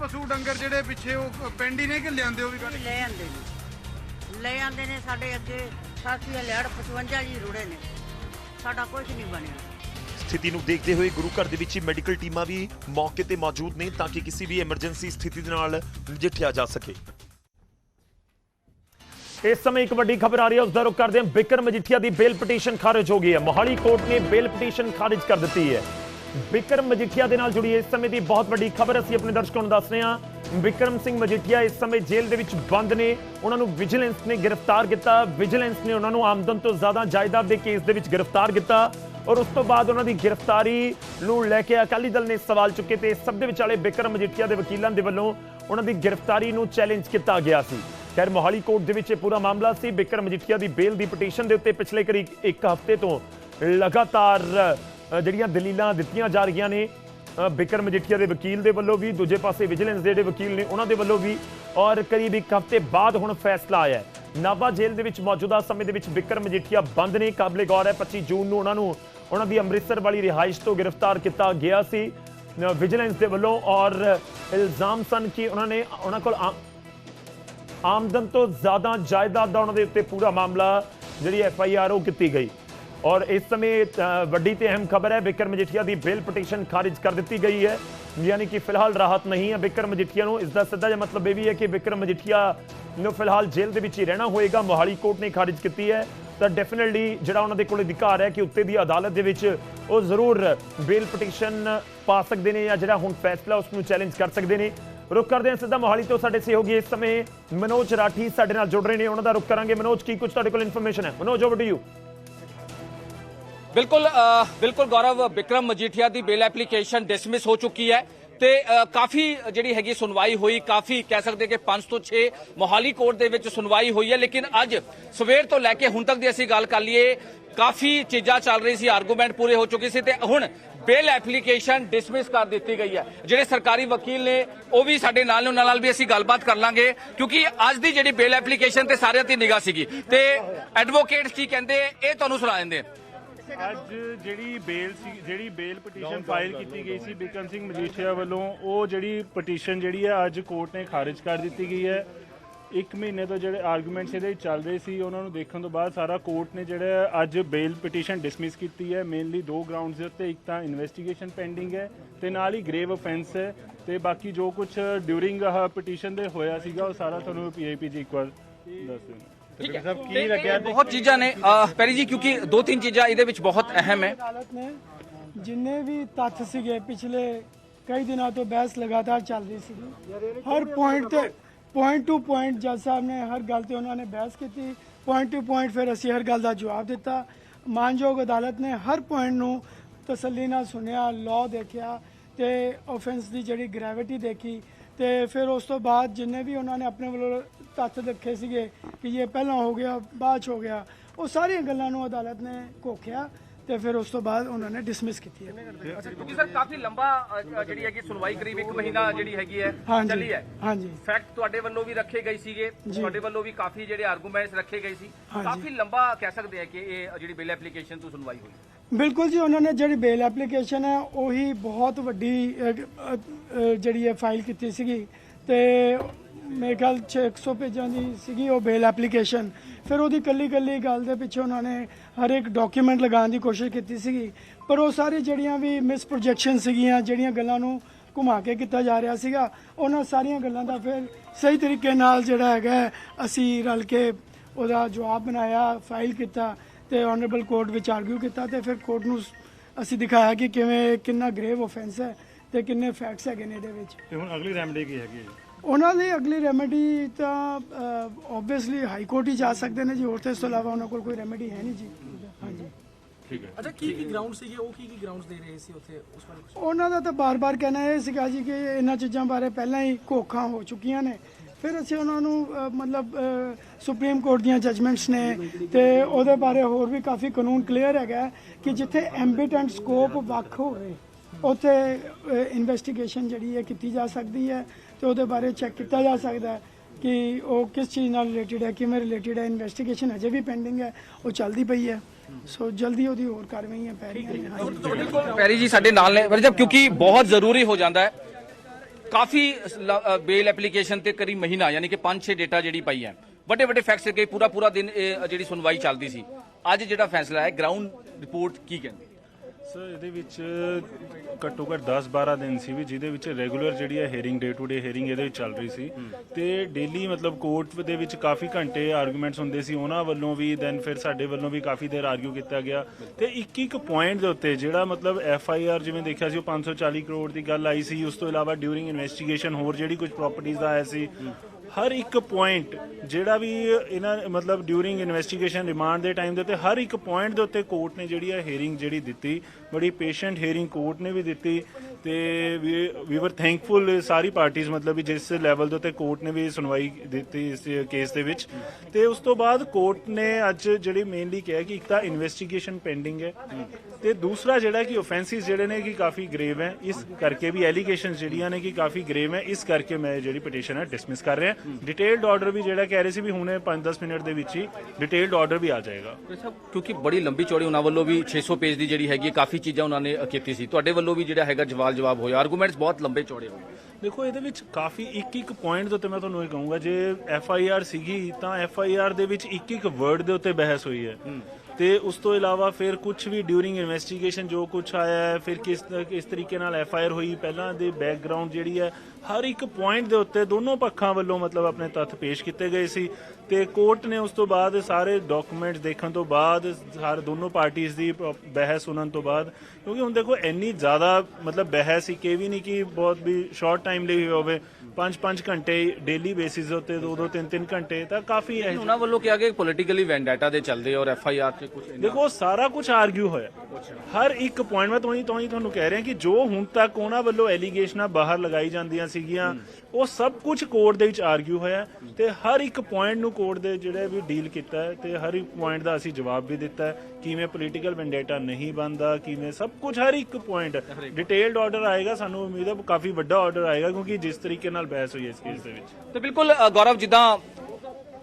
ਪਸ਼ੂ ਡੰਗਰ ਜਿਹੜੇ ਪਿੱਛੇ ਉਹ ਪਿੰਡ ਹੀ ਨੇ ਕਿ ਲਿਆਂਦੇ ਉਹ ਵੀ ਕੱਢ? ਲੈ ਆਂਦੇ ਨੇ। ਲੈ ਆਂਦੇ ਨੇ ਸਾਡੇ ਅੱਗੇ ਸਾਥੀ ਹਲਿਆੜ 55 ਜੀ ਰੁੜੇ ਨੇ। ਸਾਡਾ ਕੁਝ ਨਹੀਂ ਬਣਿਆ। ਸਥਿਤੀ ਨੂੰ ਦੇਖਦੇ ਹੋਏ ਗੁਰੂ ਘਰ ਦੇ ਵਿੱਚ ਹੀ ਮੈਡੀਕਲ ਟੀਮਾਂ ਵੀ ਮੌਕੇ ਤੇ ਮੌਜੂਦ ਨੇ ਤਾਂ ਕਿ ਕਿਸੇ ਵੀ ਐਮਰਜੈਂਸੀ ਸਥਿਤੀ ਦੇ ਨਾਲ ਨਜਿੱਠਿਆ ਜਾ ਸਕੇ। ਇਸ ਸਮੇਂ ਇੱਕ ਵੱਡੀ ਖਬਰ ਆ ਰਹੀ ਹੈ, ਉਸ ਦਾ ਰੁਖ ਕਰਦੇ ਹਾਂ। ਬਿਕਰ ਮਜੀਠੀਆ ਦੀ ਬੇਲ ਪਟੀਸ਼ਨ ਖਾਰਜ ਹੋ ਗਈ ਹੈ। ਮੋਹਾਲੀ ਕੋਰਟ ਨੇ ਬੇਲ ਪਟੀਸ਼ਨ ਖਾਰਜ ਕਰ ਦਿੱਤੀ ਹੈ। ਬਿਕਰਮ ਮਜੀਠੀਆ ਦੇ ਨਾਲ ਜੁੜੀ ਇਸ ਸਮੇਂ ਦੀ ਬਹੁਤ ਵੱਡੀ ਖਬਰ ਅਸੀਂ ਆਪਣੇ ਦਰਸ਼ਕਾਂ ਨੂੰ ਦੱਸ ਰਹੇ ਹਾਂ। ਵਿਕਰਮ ਸਿੰਘ ਮਜੀਠੀਆ ਇਸ ਸਮੇਂ ਜੇਲ੍ਹ ਦੇ ਵਿੱਚ ਬੰਦ ਨੇ। ਉਹਨਾਂ ਨੂੰ ਵਿਜੀਲੈਂਸ ਨੇ ਗ੍ਰਿਫਤਾਰ ਕੀਤਾ। ਵਿਜੀਲੈਂਸ ਨੇ ਉਹਨਾਂ ਨੂੰ ਆਮਦਨ ਤੋਂ ਜ਼ਿਆਦਾ ਜਾਇਦਾਦ ਦੇ ਕੇਸ ਦੇ ਵਿੱਚ ਗ੍ਰਿਫਤਾਰ ਕੀਤਾ। ਔਰ ਉਸ ਤੋਂ ਬਾਅਦ ਉਹਨਾਂ ਦੀ ਗ੍ਰਿਫਤਾਰੀ ਨੂੰ ਲੈ ਕੇ ਅਕਾਲੀ ਦਲ ਨੇ ਸਵਾਲ ਚੁੱਕੇ ਤੇ ਸਭ ਦੇ ਵਿਚਾਲੇ ਬਿਕਰਮ ਮਜੀਠੀਆ ਦੇ ਵਕੀਲਾਂ ਦੇ ਵੱਲੋਂ ਉਹਨਾਂ ਦੀ ਗ੍ਰਿਫਤਾਰੀ ਨੂੰ ਚੈਲੰਜ ਕੀਤਾ ਗਿਆ ਸੀ। ਖੈਰ, ਮੋਹਾਲੀ ਕੋਰਟ ਦੇ ਵਿੱਚ ਇਹ ਪੂਰਾ ਮਾਮਲਾ ਸੀ। ਬਿਕਰਮ ਮਜੀਠੀਆ ਦੀ ਬੇਲ ਦੀ ਪਟੀਸ਼ਨ ਦੇ ਉੱਤੇ ਪਿਛਲੇ ਕਰੀਬ ਇੱਕ ਹਫ਼ਤੇ ਤੋਂ ਲਗਾਤਾਰ ਜਿਹੜੀਆਂ ਦਲੀਲਾਂ ਦਿੱਤੀਆਂ ਜਾ ਰਹੀਆਂ ਨੇ ਬਿਕਰਮ ਮਜੀਠੀਆ ਦੇ ਵਕੀਲ ਦੇ ਵੱਲੋਂ ਵੀ, ਦੂਜੇ ਪਾਸੇ ਵਿਜੀਲੈਂਸ ਦੇ ਜਿਹੜੇ ਵਕੀਲ ਨੇ ਉਹਨਾਂ ਦੇ ਵੱਲੋਂ ਵੀ, ਔਰ ਕਰੀਬ ਇੱਕ ਹਫ਼ਤੇ ਬਾਅਦ ਹੁਣ ਫੈਸਲਾ ਆਇਆ ਹੈ। ਨਾਭਾ ਜੇਲ੍ਹ ਦੇ ਵਿੱਚ ਮੌਜੂਦਾ ਸਮੇਂ ਦੇ ਵਿੱਚ ਬਿਕਰਮ ਮਜੀਠੀਆ ਬੰਦ ਨੇ, ਕਾਬਲੇ ਗੌਰ ਹੈ 25 ਜੂਨ ਨੂੰ ਉਹਨਾਂ ਨੂੰ ਉਹਨਾਂ ਦੀ ਅੰਮ੍ਰਿਤਸਰ ਵਾਲੀ ਰਿਹਾਇਸ਼ ਤੋਂ ਗ੍ਰਿਫਤਾਰ ਕੀਤਾ ਗਿਆ ਸੀ। ਵਿਜੀਲੈਂਸ ਦੇ ਵੱਲੋਂ ਔਰ ਇਲਜ਼ਾਮ ਸਨ ਕਿ ਉਹਨਾਂ ਨੇ ਉਹਨਾਂ ਕੋਲ ਆ- ਆਮਦਨ ਤੋਂ ਜ਼ਿਆਦਾ ਜਾਇਦਾਦ ਦਾ ਉਹਨਾਂ ਦੇ ਉੱਤੇ ਪੂਰਾ ਮਾਮਲਾ ਜਿਹੜੀ ਐਫ ਆਈ ਆਰ ਉਹ ਕੀਤੀ ਗਈ। ਔਰ ਇਸ ਸਮੇਂ ਵੱਡੀ ਤੇ ਅਹਿਮ ਖਬਰ ਹੈ ਬਿਕਰਮ ਮਜੀਠੀਆ ਦੀ ਬੇਲ ਪਟੀਸ਼ਨ ਖਾਰਿਜ ਕਰ ਦਿੱਤੀ ਗਈ ਹੈ। ਯਾਨੀ ਕਿ ਫਿਲਹਾਲ ਰਾਹਤ ਨਹੀਂ ਹੈ ਬਿਕਰਮ ਮਜੀਠੀਆ ਨੂੰ। ਇਸ ਦਾ ਸਿੱਧਾ ਜਿਹਾ ਮਤਲਬ ਇਹ ਵੀ ਹੈ ਕਿ ਬਿਕਰਮ ਮਜੀਠੀਆ ਨੂੰ ਫਿਲਹਾਲ ਜੇਲ੍ਹ ਦੇ ਵਿੱਚ ਹੀ ਰਹਿਣਾ ਹੋਏਗਾ। ਮੋਹਾਲੀ ਕੋਰਟ ਨੇ ਖਾਰਿਜ ਕੀਤੀ ਹੈ। ਤਾਂ ਡੈਫੀਨਿਟਲੀ ਜਿਹੜਾ ਉਹਨਾਂ ਦੇ ਕੋਲ ਅਧਿਕਾਰ ਹੈ ਕਿ ਉੱਤੇ ਦੀ ਅਦਾਲਤ ਦੇ ਵਿੱਚ ਉਹ ਜ਼ਰੂਰ ਬੇਲ ਪਟੀਸ਼ਨ ਪਾ ਸਕਦੇ ਨੇ ਜਾਂ ਜਿਹੜਾ ਹੁਣ ਫੈਸਲਾ ਉਸ ਨੂੰ ਚੈਲੰਜ ਕਰ ਸਕਦੇ ਨੇ। ਰੁਕ ਕਰਦੇ ਹਾਂ ਸਿੱਧਾ ਮੋਹਾਲੀ ਤੋਂ ਸਾਡੇ ਸਹਿਯੋਗੀ ਇਸ ਸਮੇਂ ਮਨੋਜ ਰਾਠੀ ਸਾਡੇ ਨਾਲ ਜੁੜ ਰਹੇ ਨੇ। ਉਹਨਾਂ ਦਾ ਰੁਕ ਕਰਾਂਗੇ। ਮਨੋਜ, ਕੀ ਕੁਝ ਤੁਹਾਡੇ ਕੋਲ ਇਨਫੋਰਮੇਸ਼ਨ ਹੈ? ਮਨੋਜ ਓਵਰ ਟੂ ਯੂ ਬਿਲਕੁਲ ਬਿਲਕੁਲ ਗੌਰਵ, ਵਿਕਰਮ ਮਜੀਠੀਆ ਦੀ ਬੇਲ ਐਪਲੀਕੇਸ਼ਨ ਡਿਸਮਿਸ ਹੋ ਚੁੱਕੀ ਹੈ। ਤੇ ਕਾਫੀ ਜਿਹੜੀ ਹੈਗੀ ਸੁਣਵਾਈ ਹੋਈ, ਕਾਫੀ ਕਹਿ ਸਕਦੇ ਕਿ 5 ਤੋਂ 6 ਮੋਹਾਲੀ ਕੋਰਟ ਦੇ ਵਿੱਚ ਸੁਣਵਾਈ ਹੋਈ ਹੈ, ਲੇਕਿਨ ਅੱਜ ਸਵੇਰ ਤੋਂ ਲੈ ਕੇ ਹੁਣ ਤੱਕ ਦੀ ਅਸੀਂ ਗੱਲ ਕਰ ਲਈਏ, ਕਾਫੀ ਚੀਜ਼ਾਂ ਚੱਲ ਰਹੀ ਸੀ ਆਰਗੂਮੈਂਟ ਪੂਰੇ ਹੋ ਚੁੱਕੇ ਸੀ ਤੇ ਹੁਣ ਬੇਲ ਐਪਲੀਕੇਸ਼ਨ ਡਿਸਮਿਸ ਕਰ ਦਿੱਤੀ ਗਈ ਹੈ। ਜਿਹੜੇ ਸਰਕਾਰੀ ਵਕੀਲ ਨੇ, ਉਹ ਵੀ ਸਾਡੇ ਨਾਲ ਨੇ, ਉਹਨਾਂ ਨਾਲ ਵੀ ਅਸੀਂ ਗੱਲਬਾਤ ਕਰ ਲਾਂਗੇ, ਕਿਉਂਕਿ ਅੱਜ ਦੀ ਜਿਹੜੀ ਬੇਲ ਐਪਲੀਕੇਸ਼ਨ ਤੇ ਸਾਰਿਆਂ ਦੀ ਨਿਗਾਹ ਸੀਗੀ। ਤੇ ਐਡਵੋਕੇਟਸ ਕੀ ਕਹਿੰਦੇ, ਇਹ ਤੁਹਾਨੂੰ ਸੁਣਾ ਦਿੰਦੇ ਅੱਜ ਜਿਹੜੀ ਬੇਲ ਸੀ ਜਿਹੜੀ ਬੇਲ ਪਟੀਸ਼ਨ ਫਾਈਲ ਕੀਤੀ ਗਈ ਸੀ ਬਿਕਮ ਸਿੰਘ ਮਜੀਠੀਆ ਵੱਲੋਂ ਉਹ ਜਿਹੜੀ ਪਟੀਸ਼ਨ ਜਿਹੜੀ ਹੈ ਅੱਜ ਕੋਰਟ ਨੇ ਖਾਰਜ ਕਰ ਦਿੱਤੀ ਗਈ ਹੈ। ਇੱਕ ਮਹੀਨੇ ਤੋਂ ਜਿਹੜੇ ਆਰਗੂਮੈਂਟਸ ਇਹਦੇ ਚੱਲ ਰਹੇ ਸੀ ਉਹਨਾਂ ਨੂੰ ਦੇਖਣ ਤੋਂ ਬਾਅਦ ਸਾਰਾ ਕੋਰਟ ਨੇ ਜਿਹੜਾ ਅੱਜ ਬੇਲ ਪਟੀਸ਼ਨ ਡਿਸਮਿਸ ਕੀਤੀ ਹੈ। ਮੇਨਲੀ ਦੋ ਗਰਾਊਂਡਸ ਦੇ ਉੱਤੇ ਇੱਕ ਤਾਂ ਇਨਵੈਸਟੀਗੇਸ਼ਨ ਪੈਂਡਿੰਗ ਹੈ ਤੇ ਨਾਲ ਹੀ ਗ੍ਰੇਵ ਅਫੈਂਸ ਹੈ ਤੇ ਬਾਕੀ ਜੋ ਕੁਝ ਡਿਊਰਿੰਗ ਪਟੀਸ਼ਨ ਦੇ ਹੋਇਆ ਸੀਗਾ ਉਹ ਸਾਰਾ ਤੁਹਾਨੂੰ ਪੀਆਈਪੀ ਜੀ ਇੱਕ ਵਾਰ ਦੱਸ ਦਿੰਦਾ। ਠੀਕ ਹੈ। ਕੀ ਲੱਗਿਆ ਬਹੁਤ ਚੀਜ਼ਾਂ ਨੇ। ਪੈਰੀ ਜੀ ਕਿਉਂਕਿ ਦੋ ਤਿੰਨ ਚੀਜ਼ਾਂ ਇਹਦੇ ਵਿੱਚ ਬਹੁਤ ਅਹਿਮ ਹੈ। ਅਦਾਲਤ ਨੇ ਜਿੰਨੇ ਵੀ ਤੱਥ ਸੀਗੇ ਪਿਛਲੇ ਕਈ ਦਿਨਾਂ ਤੋਂ ਬਹਿਸ ਲਗਾਤਾਰ ਚੱਲ ਰਹੀ ਸੀ। ਹਰ ਪੁਆਇੰਟ ਤੇ ਪੁਆਇੰਟ ਟੂ ਪੁਆਇੰਟ ਜੱਜ ਸਾਹਿਬ ਨੇ ਹਰ ਗੱਲ ਤੇ ਉਹਨਾਂ ਨੇ ਬਹਿਸ ਕੀਤੀ। ਪੁਆਇੰਟ ਟੂ ਪੁਆਇੰਟ ਫਿਰ ਅਸੀਂ ਹਰ ਗੱਲ ਦਾ ਜਵਾਬ ਦਿੱਤਾ। ਮਾਨਯੋਗ ਅਦਾਲਤ ਨੇ ਹਰ ਪੁਆਇੰਟ ਨੂੰ ਤਸੱਲੀ ਨਾਲ ਸੁਣਿਆ ਲਾਅ ਦੇਖਿਆ ਤੇ ਆਫੈਂਸ ਦੀ ਜਿਹੜੀ ਗ੍ਰੈਵਿਟੀ ਦੇਖੀ ਤੇ ਫਿਰ ਉਸ ਤੋਂ ਬਾਅਦ ਜਿੰਨੇ ਵੀ ਉਹਨਾਂ ਨੇ ਆਪਣੇ ਵੱਲੋਂ ਤੱਥ ਰੱਖੇ ਸੀਗੇ ਕਿ ਇਹ ਪਹਿਲਾਂ ਹੋ ਗਿਆ ਬਾਅਦ 'ਚ ਹੋ ਗਿਆ ਉਹ ਸਾਰੀਆਂ ਗੱਲਾਂ ਨੂੰ ਅਦਾਲਤ ਨੇ ਘੋਖਿਆ ਤੇ ਫਿਰ ਉਸ ਤੋਂ ਬਾਅਦ ਉਹਨਾਂ ਨੇ ਡਿਸਮਿਸ ਕੀਤੀ ਹੈ। ਅੱਛਾ ਕਿਉਂਕਿ ਸਰ ਕਾਫੀ ਲੰਬਾ ਅ, ਜਿਹੜੀ ਹੈਗੀ ਸੁਣਵਾਈ ਕਰੀਬ ਇੱਕ ਮਹੀਨਾ ਜਿਹੜੀ ਹੈਗੀ ਹੈ ਹਾਂਜੀ ਚੱਲੀ ਹੈ। ਹਾਂਜੀ। ਫੈਕਟ ਤੁਹਾਡੇ ਵੱਲੋਂ ਵੀ ਰੱਖੇ ਗਏ ਸੀਗੇ। ਤੁਹਾਡੇ ਵੱਲੋਂ ਵੀ ਕਾਫੀ ਜਿਹੜੇ ਆਰਗੂਮੈਂਟਸ ਰੱਖੇ ਗਏ ਸੀ। ਹਾਂਜੀ। ਕਾਫੀ ਲੰਬਾ ਕਹਿ ਸਕਦੇ ਆ ਕਿ ਇਹ ਜਿਹੜੀ ਬਿਲ ਐਪਲੀਕੇਸ਼ਨ ਤੋਂ ਸੁਣਵਾਈ ਹੋਈ। ਬਿਲਕੁਲ ਜੀ ਉਹਨਾਂ ਨੇ ਜਿਹੜੀ ਬੇਲ ਐਪਲੀਕੇਸ਼ਨ ਹੈ ਉਹੀ ਬਹੁਤ ਵੱਡੀ ਜਿਹੜੀ ਹੈ ਫਾਈਲ ਕੀਤੀ ਸੀਗੀ ਤੇ ਮੇਰੇ ਖਿਆਲ 'ਚ 100 ਪੇਜਾਂ ਦੀ ਸੀਗੀ ਉਹ ਬੇਲ ਐਪਲੀਕੇਸ਼ਨ ਫਿਰ ਉਹਦੀ ਕੱਲੀ ਕੱਲੀ ਗੱਲ ਦੇ ਪਿੱਛੇ ਉਹਨਾਂ ਨੇ ਹਰ ਇੱਕ ਡਾਕੂਮੈਂਟ ਲਗਾਉਣ ਦੀ ਕੋਸ਼ਿਸ਼ ਕੀਤੀ ਸੀਗੀ। ਪਰ ਉਹ ਸਾਰੀ ਜਿਹੜੀਆਂ ਵੀ ਮਿਸ ਪ੍ਰੋਜੈਕਸ਼ਨ ਸੀਗੀਆਂ, ਜਿਹੜੀਆਂ ਗੱਲਾਂ ਨੂੰ ਘੁਮਾ ਕੇ ਕੀਤਾ ਜਾ ਰਿਹਾ ਸੀਗਾ, ਉਹਨਾਂ ਸਾਰੀਆਂ ਗੱਲਾਂ ਦਾ ਫਿਰ ਸਹੀ ਤਰੀਕੇ ਨਾਲ ਜਿਹੜਾ ਹੈਗਾ ਅਸੀਂ ਰਲ ਕੇ ਉਹਦਾ ਜਵਾਬ ਬਣਾਇਆ ਫਾਈਲ ਕੀਤਾ ਤੇ ਆਨਰੇਬਲ ਕੋਰਟ ਵਿੱਚ ਆਰਗੂ ਕੀਤਾ ਤੇ ਫਿਰ ਕੋਰਟ ਨੂੰ ਅਸੀਂ ਦਿਖਾਇਆ ਕਿ ਕਿਵੇਂ, ਕਿੰਨਾ ਗ੍ਰੇਵ ਆਫੈਂਸ ਹੈ ਤੇ ਕਿੰਨੇ ਫੈਕਟਸ ਹੈਗੇ ਨੇ ਇਹਦੇ ਵਿੱਚ। ਤੇ ਹੁਣ ਅਗਲੀ ਰੈਮਡੀ ਕੀ ਹੈਗੀ ਹੈ ਉਹਨਾਂ ਦੀ ਅਗਲੀ ਰੈਮੇਡੀ ਤਾਂ ਆਬਵੀਅਸਲੀ ਹਾਈ ਕੋਰਟ ਹੀ ਜਾ ਸਕਦੇ ਨੇ ਜੀ ਹੋਰ ਤੇ ਇਸ ਤੋਂ ਇਲਾਵਾ ਉਹਨਾਂ ਕੋਲ ਕੋਈ ਰੈਮੇਡੀ ਹੈ ਨਹੀਂ ਜੀ। ਹਾਂਜੀ। ਅੱਛਾ ਕੀ ਕੀ ਗਰਾਊਂਡ ਸੀਗੇ? ਉਹ ਕੀ ਕੀ ਗਰਾਊਂਡਸ ਦੇ ਰਹੇ ਸੀ ਉੱਥੇ ਉਸ ਬਾਰੇ ਕੁਛ? ਉਹਨਾਂ ਦਾ ਤਾਂ ਬਾਰ-ਬਾਰ ਕਹਿਣਾ ਇਹ ਸੀਗਾ ਜੀ ਕਿ ਇਹਨਾਂ ਚੀਜ਼ਾਂ ਬਾਰੇ ਪਹਿਲਾਂ ਹੀ ਘੋਖਾਂ ਹੋ ਚੁੱਕੀਆਂ ਨੇ। ਫਿਰ ਅਸੀਂ ਉਹਨਾਂ ਨੂੰ ਮਤਲਬ ਸੁਪਰੀਮ ਕੋਰਟ ਦੀਆਂ ਜਜਮੈਂਟਸ ਨੇ ਤੇ ਉਹਦੇ ਬਾਰੇ ਹੋਰ ਵੀ ਕਾਫੀ ਕਾਨੂੰਨ ਕਲੀਅਰ ਹੈਗਾ ਹੈ ਕਿ ਜਿੱਥੇ ਐਂਬਿਟ ਐਂਡ ਸਕੋਪ ਵੱਖ ਹੋਵੇ ਉੱਥੇ ਇਨਵੈਸਟੀਗੇਸ਼ਨ ਜਿਹੜੀ ਹੈ ਕੀਤੀ ਜਾ ਸਕਦੀ ਹੈ। ਤੇ ਉਹਦੇ ਬਾਰੇ ਚੈੱਕ ਕੀਤਾ ਜਾ ਸਕਦਾ ਹੈ ਕਿ ਉਹ ਕਿਸ ਚੀਜ਼ ਨਾਲ ਰਿਲੇਟਡ ਹੈ ਕਿਵੇਂ ਰਿਲੇਟਡ ਹੈ ਇਨਵੈਸਟੀਗੇਸ਼ਨ ਅਜੇ ਵੀ ਪੈਂਡਿੰਗ ਹੈ ਉਹ ਚੱਲਦੀ ਪਈ ਹੈ। ਸੋ ਜਲਦੀ ਉਹਦੀ ਹੋਰ ਕਾਰਵਾਈਆਂ ਪੈ ਰਹੀਆਂ ਨੇ। ਪੈਰੀ ਜੀ ਸਾਡੇ ਨਾਲ ਨੇ। ਵਰਜਬ ਕਿਉਂਕਿ ਬਹੁਤ ਜ਼ਰੂਰੀ ਹੋ ਜਾਂਦਾ ਹੈ। ਕਾਫੀ ਬੇਲ ਐਪਲੀਕੇਸ਼ਨ ਤੇ ਕਰੀ ਮਹੀਨਾ ਯਾਨੀ ਕਿ 5-6 ਡੇਟਾ ਜਿਹੜੀ ਪਈ ਹੈ। ਵੱਡੇ ਵੱਡੇ ਫੈਕਟਸ ਕੇ ਪੂਰਾ ਪੂਰਾ ਦਿਨ ਜਿਹੜੀ ਸੁਣਵਾਈ ਚੱਲਦੀ ਸੀ। ਅੱਜ ਜਿਹੜਾ ਫੈਸਲਾ ਹੈ ਗਰਾਊਂਡ ਰਿਪੋਰਟ ਕੀ ਕਹਿੰਦੀ? ਸਰ ਇਹਦੇ ਵਿੱਚ ਘੱਟੋ ਘੱਟ 10-12 ਦਿਨ ਸੀ ਵੀ ਜਿਹਦੇ ਵਿੱਚ ਰੈਗੂਲਰ ਜਿਹੜੀ ਹੈ hearing day to day hearing ਇਹਦੇ ਵਿੱਚ ਚੱਲ ਰਹੀ ਸੀ। ਤੇ ਡੇਲੀ ਮਤਲਬ ਕੋਰਟ ਦੇ ਵਿੱਚ ਕਾਫੀ ਘੰਟੇ ਆਰਗੂਮੈਂਟਸ ਹੁੰਦੇ ਸੀ। ਉਹਨਾਂ ਵੱਲੋਂ ਵੀ ਦੈਨ ਫਿਰ ਸਾਡੇ ਵੱਲੋਂ ਵੀ ਕਾਫੀ ਦੇਰ ਆਰਗੂ ਕੀਤਾ ਗਿਆ। ਤੇ ਇੱਕ ਇੱਕ ਪੁਆਇੰਟ ਦੇ ਉੱਤੇ ਜਿਹੜਾ ਮਤਲਬ ਐਫ ਆਈ ਆਰ ਜਿਵੇਂ ਦੇਖਿਆ ਸੀ ਉਹ 540 ਕਰੋੜ ਦੀ ਗੱਲ ਆਈ ਸੀ। ਉਸ ਤੋਂ ਇਲਾਵਾ ਡਿਊਰਿੰਗ ਇਨਵੈਸਟੀਗੇਸ਼ਨ ਹੋਰ ਜਿਹੜੀ ਕੁਝ ਪ੍ਰਾਪਰਟੀਆਂ ਦਾ ਆਇਆ ਸੀ। ਹਰ ਇੱਕ ਪੁਆਇੰਟ ਜਿਹੜਾ ਵੀ ਇਹਨਾਂ, ਮਤਲਬ ਡਿਊਰਿੰਗ ਇਨਵੈਸਟੀਗੇਸ਼ਨ ਰਿਮਾਂਡ ਦੇ ਟਾਈਮ ਦੇ ਉੱਤੇ, ਹਰ ਇੱਕ ਪੁਆਇੰਟ ਦੇ ਉੱਤੇ ਕੋਰਟ ਨੇ ਜਿਹੜੀ ਹੈ ਹੀਅਰਿੰਗ ਜਿਹੜੀ ਦਿੱਤੀ, ਬੜੀ ਪੇਸ਼ੈਂਟ ਹੀਅਰਿੰਗ ਕੋਰਟ ਨੇ ਵੀ ਦਿੱਤੀ। ਤੇ ਵੀ ਵਰ ਥੈਂਕਫੁਲ ਸਾਰੀ ਪਾਰਟੀਆਂ ਮਤਲਬ ਵੀ ਜਿਸ ਲੈਵਲ ਦੇ ਉੱਤੇ ਕੋਰਟ ਨੇ ਵੀ ਸੁਣਵਾਈ ਦਿੱਤੀ ਇਸ ਕੇਸ ਦੇ ਵਿੱਚ। ਤੇ ਉਸ ਤੋਂ ਬਾਅਦ ਕੋਰਟ ਨੇ ਅੱਜ ਜਿਹੜੀ ਮੇਨਲੀ ਕਿਹਾ ਕਿ ਇੱਕ ਤਾਂ ਇਨਵੈਸਟੀਗੇਸ਼ਨ ਪੈਂਡਿੰਗ ਹੈ। ਤੇ ਦੂਸਰਾ ਜਿਹੜਾ ਕਿ ਆਫੈਂਸਿਸ ਜਿਹੜੇ ਨੇ ਕਿ ਕਾਫੀ ਗ੍ਰੇਵ ਹੈ। ਇਸ ਕਰਕੇ ਵੀ ਐਲੀਗੇਸ਼ਨ ਜਿਹੜੀਆਂ ਨੇ ਕਿ ਕਾਫੀ ਗ੍ਰੇਵ ਹੈ। ਇਸ ਕਰਕੇ ਮੈਂ ਜਿਹੜੀ ਪਟੀਸ਼ਨ ਹੈ ਡਿਸਮਿਸ ਕਰ ਰਿਹਾ। ਡਿਟੇਲਡ ਆਰਡਰ ਵੀ ਜਿਹੜਾ ਕਹਿ ਰਹੇ ਸੀ ਵੀ ਹੁਣੇ 5-10 ਮਿੰਟ ਦੇ ਵਿੱਚ ਹੀ ਡਿਟੇਲਡ ਆਰਡਰ ਵੀ ਆ ਜਾਏਗਾ। ਕਿਉਂਕਿ ਬੜੀ ਲੰਬੀ ਚੌੜੀ ਉਹਨਾਂ ਵੱਲੋਂ ਵੀ 600 ਪੇਜ ਦੀ ਜਿਹੜੀ ਹੈਗੀ ਹੈ, ਕਾਫੀ ਚੀਜ਼ਾਂ ਉਹਨਾਂ ਨੇ ਕੀਤੀ ਸੀ। ਤੁਹਾਡੇ ਵੱਲੋਂ ਵੀ ਜਿਹੜਾ ਹੈਗਾ ਜਵਾਬ ਜਵਾਬ ਹੋਇਆ ਆਰਗੂਮੈਂਟਸ ਬਹੁਤ ਲੰਬੇ ਚੌੜੇ ਹੋਏ। ਦੇਖੋ ਇਹਦੇ ਵਿੱਚ ਕਾਫੀ ਇੱਕ ਇੱਕ ਪੁਆਇੰਟ ਦੇ ਉੱਤੇ ਮੈਂ ਤੁਹਾਨੂੰ ਇਹ ਕਹੂੰਗਾ ਜੇ ਐਫ ਆਈ ਆਰ ਸੀਗੀ ਤਾਂ ਐਫ ਆਈ ਆਰ ਦੇ ਵਿੱਚ ਇੱਕ ਇੱਕ ਵਰਡ ਦੇ ਉੱਤੇ ਬਹਿਸ ਹੋਈ ਹੈ। ਤੇ ਉਸ ਤੋਂ ਇਲਾਵਾ ਫਿਰ ਕੁਝ ਵੀ ਡਿਊਰਿੰਗ ਇਨਵੈਸਟੀਗੇਸ਼ਨ ਜੋ ਕੁਝ ਆਇਆ ਹੈ ਫਿਰ ਕਿਸ ਕਿਸ ਤਰੀਕੇ ਨਾਲ ਐਫ ਆਈ ਆਰ ਹੋਈ ਪਹਿਲਾਂ ਦੇ ਬੈਕਗ੍ਰਾਉਂਡ ਜਿਹੜੀ ਹੈ ਹਰ ਇੱਕ ਪੁਆਇੰਟ ਦੇ ਉੱਤੇ ਦੋਨੋਂ ਪੱਖਾਂ ਵੱਲੋਂ ਮਤਲਬ ਆਪਣੇ ਤੱਥ ਪੇਸ਼ ਕੀਤੇ ਗਏ ਸੀ ਤੇ ਕੋਰਟ ਨੇ ਉਸ ਤੋਂ ਬਾਅਦ ਸਾਰੇ ਡਾਕੂਮੈਂਟਸ ਦੇਖਣ ਤੋਂ ਬਾਅਦ ਸਾਰੇ ਦੋਨੋਂ ਪਾਰਟੀਆਂ ਦੀ ਬਹਿਸ ਸੁਣਨ ਤੋਂ ਬਾਅਦ ਕਿਉਂਕਿ ਹੁਣ ਦੇਖੋ ਇੰਨੀ ਜ਼ਿਆਦਾ ਮਤਲਬ ਬਹਿਸ ਸੀ ਕਿ ਵੀ ਨਹੀਂ ਕਿ ਬਹੁਤ ਵੀ ਸ਼ਾਰਟ ਟਾਈਮ ਲਈ ਹੋਵੇ 5-5 ਘੰਟੇ ਡੇਲੀ ਬੇਸਿਸ ਦੇ ਉੱਤੇ 2-2 3-3 ਘੰਟੇ ਤਾਂ ਕਾਫੀ ਹੈ ਉਹਨਾਂ ਵੱਲੋਂ ਕਿਹਾ ਗਿਆ ਕਿ ਪੋਲੀਟੀਕਲੀ ਵੈਂਡਾਟਾ ਦੇ ਚੱਲਦੇ ਔਰ ਐਫ ਆਈ ਆਰ ਕੁਝ ਦੇਖੋ ਸਾਰਾ ਕੁਝ ਆਰਗੂ ਹੋਇਆ। ਹਰ ਇੱਕ ਪੁਆਇੰਟ ਮੈਂ ਤੁਹਾਨੂੰ ਤੁਹਾਨੂੰ ਤੁਹਾਨੂੰ ਕਹਿ ਰਿਹਾ ਕਿ ਜੋ ਹੁਣ ਤੱਕ ਉਹਨਾਂ ਵੱਲੋਂ ਐਲੀਗੇਸ਼ਨਾਂ ਬਾਹਰ ਲਗਾਈ ਜਾਂਦੀਆਂ ਸੀਗੀਆਂ ਉਹ ਸਭ ਕੁਝ ਕੋਰਟ ਦੇ ਵਿੱਚ ਆਰਗੂ ਹੋਇਆ ਤੇ ਹਰ ਇੱਕ ਪੁਆਇੰਟ ਨੂੰ ਕੋਰਟ ਦੇ ਜਿਹੜੇ ਵੀ ਡੀਲ ਕੀਤਾ ਤੇ ਹਰ ਇੱਕ ਪੁਆਇੰਟ ਦਾ ਅਸੀਂ ਜਵਾਬ ਵੀ ਦਿੱਤਾ ਕਿਵੇਂ ਪੋਲੀਟੀਕਲ ਵੈਂਡੇਟਾ ਨਹੀਂ ਬਣਦਾ ਕਿਵੇਂ ਸਭ ਕੁਝ ਹਰ ਇੱਕ ਪੁਆਇੰਟ ਡਿਟੇਲਡ ਆਰਡਰ ਆਏਗਾ ਸਾਨੂੰ ਉਮੀਦ ਹੈ ਕਾਫੀ ਵੱਡਾ ਆਰਡਰ ਆਏਗਾ ਕਿਉਂਕਿ ਜਿਸ ਤਰੀਕੇ ਨਾਲ ਬਹਿਸ ਹੋਈ ਇਸ ਕੇਸ ਦੇ ਵਿੱਚ। ਤੇ ਬਿਲਕੁਲ ਅ, ਗੌਰਵ ਜਿੱਦਾਂ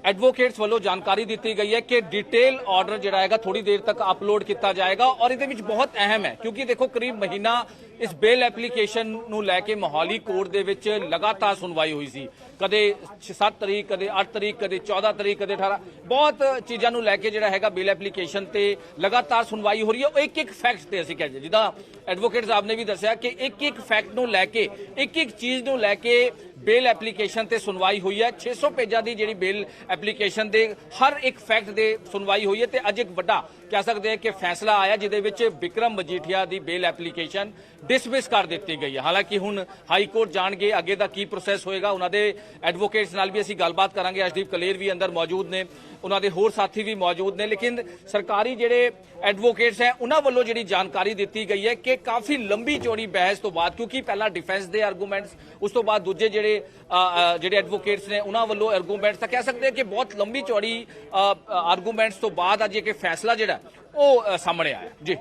ਐਡਵੋਕੇਟਸ ਵੱਲੋਂ ਜਾਣਕਾਰੀ ਦਿੱਤੀ ਗਈ ਹੈ ਕਿ ਡਿਟੇਲ ਆਰਡਰ ਜਿਹੜਾ ਹੈਗਾ ਥੋੜੀ ਦੇਰ ਤੱਕ ਅਪਲੋਡ ਕੀਤਾ ਜਾਏਗਾ ਔਰ ਇਹਦੇ ਵਿੱਚ ਬਹੁਤ ਅਹਿਮ ਹੈ ਕਿਉਂਕਿ ਦੇਖੋ ਕਰੀਬ ਮਹੀਨਾ ਇਸ ਬੇਲ ਐਪਲੀਕੇਸ਼ਨ ਨੂੰ ਲੈ ਕੇ ਮੋਹਾਲੀ ਕੋਰਟ ਦੇ ਵਿੱਚ ਲਗਾਤਾਰ ਸੁਣਵਾਈ ਹੋਈ ਸੀ। ਕਦੇ 7 ਤਰੀਕ, ਕਦੇ 8 ਤਰੀਕ, ਕਦੇ 14 ਤਰੀਕ, ਕਦੇ 18 ਬਹੁਤ ਚੀਜ਼ਾਂ ਨੂੰ ਲੈ ਕੇ ਜਿਹੜਾ ਹੈਗਾ ਬੇਲ ਐਪਲੀਕੇਸ਼ਨ ਤੇ ਲਗਾਤਾਰ ਸੁਣਵਾਈ ਹੋ ਰਹੀ ਹੈ। ਉਹ ਇੱਕ ਇੱਕ ਫੈਕਟ ਤੇ ਅਸੀਂ ਕਹਿੰਦੇ ਜਿੱਦਾਂ ਐਡਵੋਕੇਟ ਸਾਹਿਬ ਨੇ ਵੀ ਦੱਸਿਆ ਕਿ ਇੱਕ ਇੱਕ ਫੈਕਟ ਨੂੰ ਲੈ ਕੇ, ਇੱਕ ਇੱਕ ਚੀਜ਼ ਨੂੰ ਲੈ ਕੇ ਬੇਲ ਐਪਲੀਕੇਸ਼ਨ ਤੇ ਸੁਣਵਾਈ ਹੋਈ ਹੈ। 600 ਪੇਜਾਂ ਦੀ ਜਿਹੜੀ ਬੇਲ ਐਪਲੀਕੇਸ਼ਨ ਦੇ ਹਰ ਇੱਕ ਫੈਕਟ ਦੇ ਸੁਣਵਾਈ ਹੋਈ ਹੈ ਤੇ ਅੱਜ ਇੱਕ ਵੱਡਾ ਕਹਿ ਸਕਦੇ ਹਾਂ ਕਿ ਫੈਸਲਾ ਆਇਆ ਜਿਹਦੇ ਵਿੱਚ ਵਿਕਰਮ ਮਜੀਠੀਆ ਦੀ ਬੇਲ ਐਪਲੀਕੇਸ਼ਨ ਡਿਸਮਿਸ ਕਰ ਦਿੱਤੀ ਗਈ ਹੈ। ਹਾਲਾਂਕਿ ਹੁਣ ਹਾਈ ਕੋਰਟ ਜਾਣਗੇ ਅੱਗੇ ਦਾ ਕੀ ਪ੍ਰੋਸੈਸ ਹੋਏਗਾ। ਉਹਨਾਂ ਦੇ ਐਡਵੋਕੇਟਸ ਨਾਲ ਵੀ ਅਸੀਂ ਗੱਲਬਾਤ ਕਰਾਂਗੇ। ਅਸ਼ਦੀਪ ਕਲੇਰ ਵੀ ਅੰਦਰ ਮੌਜੂਦ ਨੇ। ਉਹਨਾਂ ਦੇ ਹੋਰ ਸਾਥੀ ਵੀ ਮੌਜੂਦ ਨੇ। ਲੇਕਿਨ ਸਰਕਾਰੀ ਜਿਹੜੇ ਐਡਵੋਕੇਟਸ ਹੈ, ਉਹਨਾਂ ਵੱਲੋਂ ਜਿਹੜੀ ਜਾਣਕਾਰੀ ਦਿੱਤੀ ਗਈ ਹੈ ਕਿ ਕਾਫੀ ਲੰਬੀ ਚੌੜੀ ਬਹਿਸ ਤੋਂ ਬਾਅਦ, ਕਿਉਂਕਿ ਪਹਿਲਾਂ ਡਿਫੈਂਸ ਦੇ ਆਰਗੂਮੈਂਟਸ ਉਸ ਤੋਂ ਬਾਅਦ ਦੂਜੇ ਜਿਹੜੇ ਅ, ਜਿਹੜੇ ਐਡਵੋਕੇਟਸ ਨੇ ਉਹਨਾਂ ਵੱਲੋਂ ਆਰਗੂਮੈਂਟਸ ਤਾਂ ਕਹਿ ਸਕਦੇ ਕਿ ਬਹੁਤ ਲੰਬੀ ਚੌੜੀ ਆਰਗੂਮੈਂਟਸ ਤੋਂ ਬਾਅਦ ਅੱਜ ਇਹ ਫੈਸਲਾ ਜਿਹੜਾ ਉਹ ਸਾਹਮਣੇ ਆਇਆ। ਜੀ।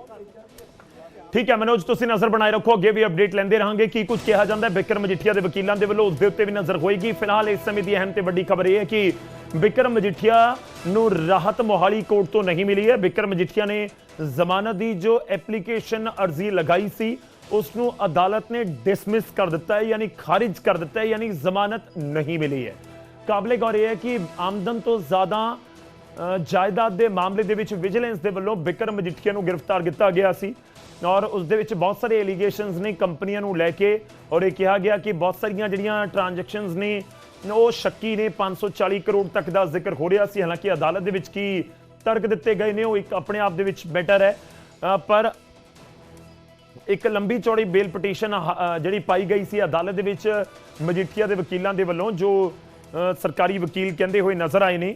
ਠੀਕ ਹੈ ਮਨੋਜ ਤੁਸੀਂ ਨਜ਼ਰ ਬਣਾਏ ਰੱਖੋ ਅੱਗੇ ਵੀ ਅਪਡੇਟ ਲੈਂਦੇ ਰਹਾਂਗੇ ਕੀ ਕੁਝ ਕਿਹਾ ਜਾਂਦਾ ਹੈ। ਬਿਕਰਮ ਮਜੀਠੀਆ ਦੇ ਵਕੀਲਾਂ ਦੇ ਵੱਲੋਂ ਉਸ ਦੇ ਉੱਤੇ ਵੀ ਨਜ਼ਰ ਹੋਏਗੀ। ਫਿਲਹਾਲ ਇਸ ਸਮੇਂ ਦੀ ਅਹਿਮ ਤੇ ਵੱਡੀ ਖਬਰ ਇਹ ਹੈ ਕਿ ਬਿਕਰਮ ਮਜੀਠੀਆ ਨੂੰ ਰਾਹਤ ਮੋਹਾਲੀ ਕੋਰਟ ਤੋਂ ਨਹੀਂ ਮਿਲੀ ਹੈ। ਬਿਕਰਮ ਮਜੀਠੀਆ ਨੇ ਜ਼ਮਾਨਤ ਦੀ ਜੋ ਐਪਲੀਕੇਸ਼ਨ ਅਰਜ਼ੀ ਲਗਾਈ ਸੀ ਉਸ ਨੂੰ ਅਦਾਲਤ ਨੇ ਡਿਸਮਿਸ ਕਰ ਦਿੱਤਾ ਹੈ, ਯਾਨੀ ਖਾਰਿਜ ਕਰ ਦਿੱਤਾ ਹੈ, ਯਾਨੀ ਜ਼ਮਾਨਤ ਨਹੀਂ ਮਿਲੀ ਹੈ। ਕਾਬਲੇ ਗੌਰ ਇਹ ਹੈ ਕਿ ਆਮਦਨ ਤੋਂ ਜ਼ਿਆਦਾ ਜਾਇਦਾਦ ਦੇ ਮਾਮਲੇ ਦੇ ਵਿੱਚ ਵਿਜੀਲੈਂਸ ਦੇ ਵੱਲੋਂ ਬਿਕਰਮ ਮਜੀਠੀਆ ਨੂੰ ਗ੍ਰਿਫਤਾਰ ਕੀਤਾ ਗਿਆ ਸੀ ਔਰ ਉਸ ਦੇ ਵਿੱਚ ਬਹੁਤ ਸਾਰੇ ਐਲੀਗੇਸ਼ਨਸ ਨੇ ਕੰਪਨੀਆਂ ਨੂੰ ਲੈ ਕੇ ਔਰ ਇਹ ਕਿਹਾ ਗਿਆ ਕਿ ਬਹੁਤ ਸਾਰੀਆਂ ਜਿਹੜੀਆਂ ਟ੍ਰਾਂਜੈਕਸ਼ਨਸ ਨੇ, ਉਹ ਸ਼ੱਕੀ ਨੇ 540 ਕਰੋੜ ਤੱਕ ਦਾ ਜ਼ਿਕਰ ਹੋ ਰਿਹਾ ਸੀ। ਹਾਲਾਂਕਿ ਅਦਾਲਤ ਦੇ ਵਿੱਚ ਕੀ ਤਰਕ ਦਿੱਤੇ ਗਏ ਨੇ, ਉਹ ਇੱਕ ਆਪਣੇ ਆਪ ਦੇ ਵਿੱਚ ਬੈਟਰ ਹੈ। ਪਰ ਇੱਕ ਲੰਬੀ ਚੌੜੀ ਬੇਲ ਪਟੀਸ਼ਨ ਜਿਹੜੀ ਪਾਈ ਗਈ ਸੀ ਅਦਾਲਤ ਦੇ ਵਿੱਚ ਮਜੀਠੀਆ ਦੇ ਵਕੀਲਾਂ ਦੇ ਵੱਲੋਂ, ਜੋ ਸਰਕਾਰੀ ਵਕੀਲ ਕਹਿੰਦੇ ਹੋਏ ਨਜ਼ਰ ਆਏ ਨੇ।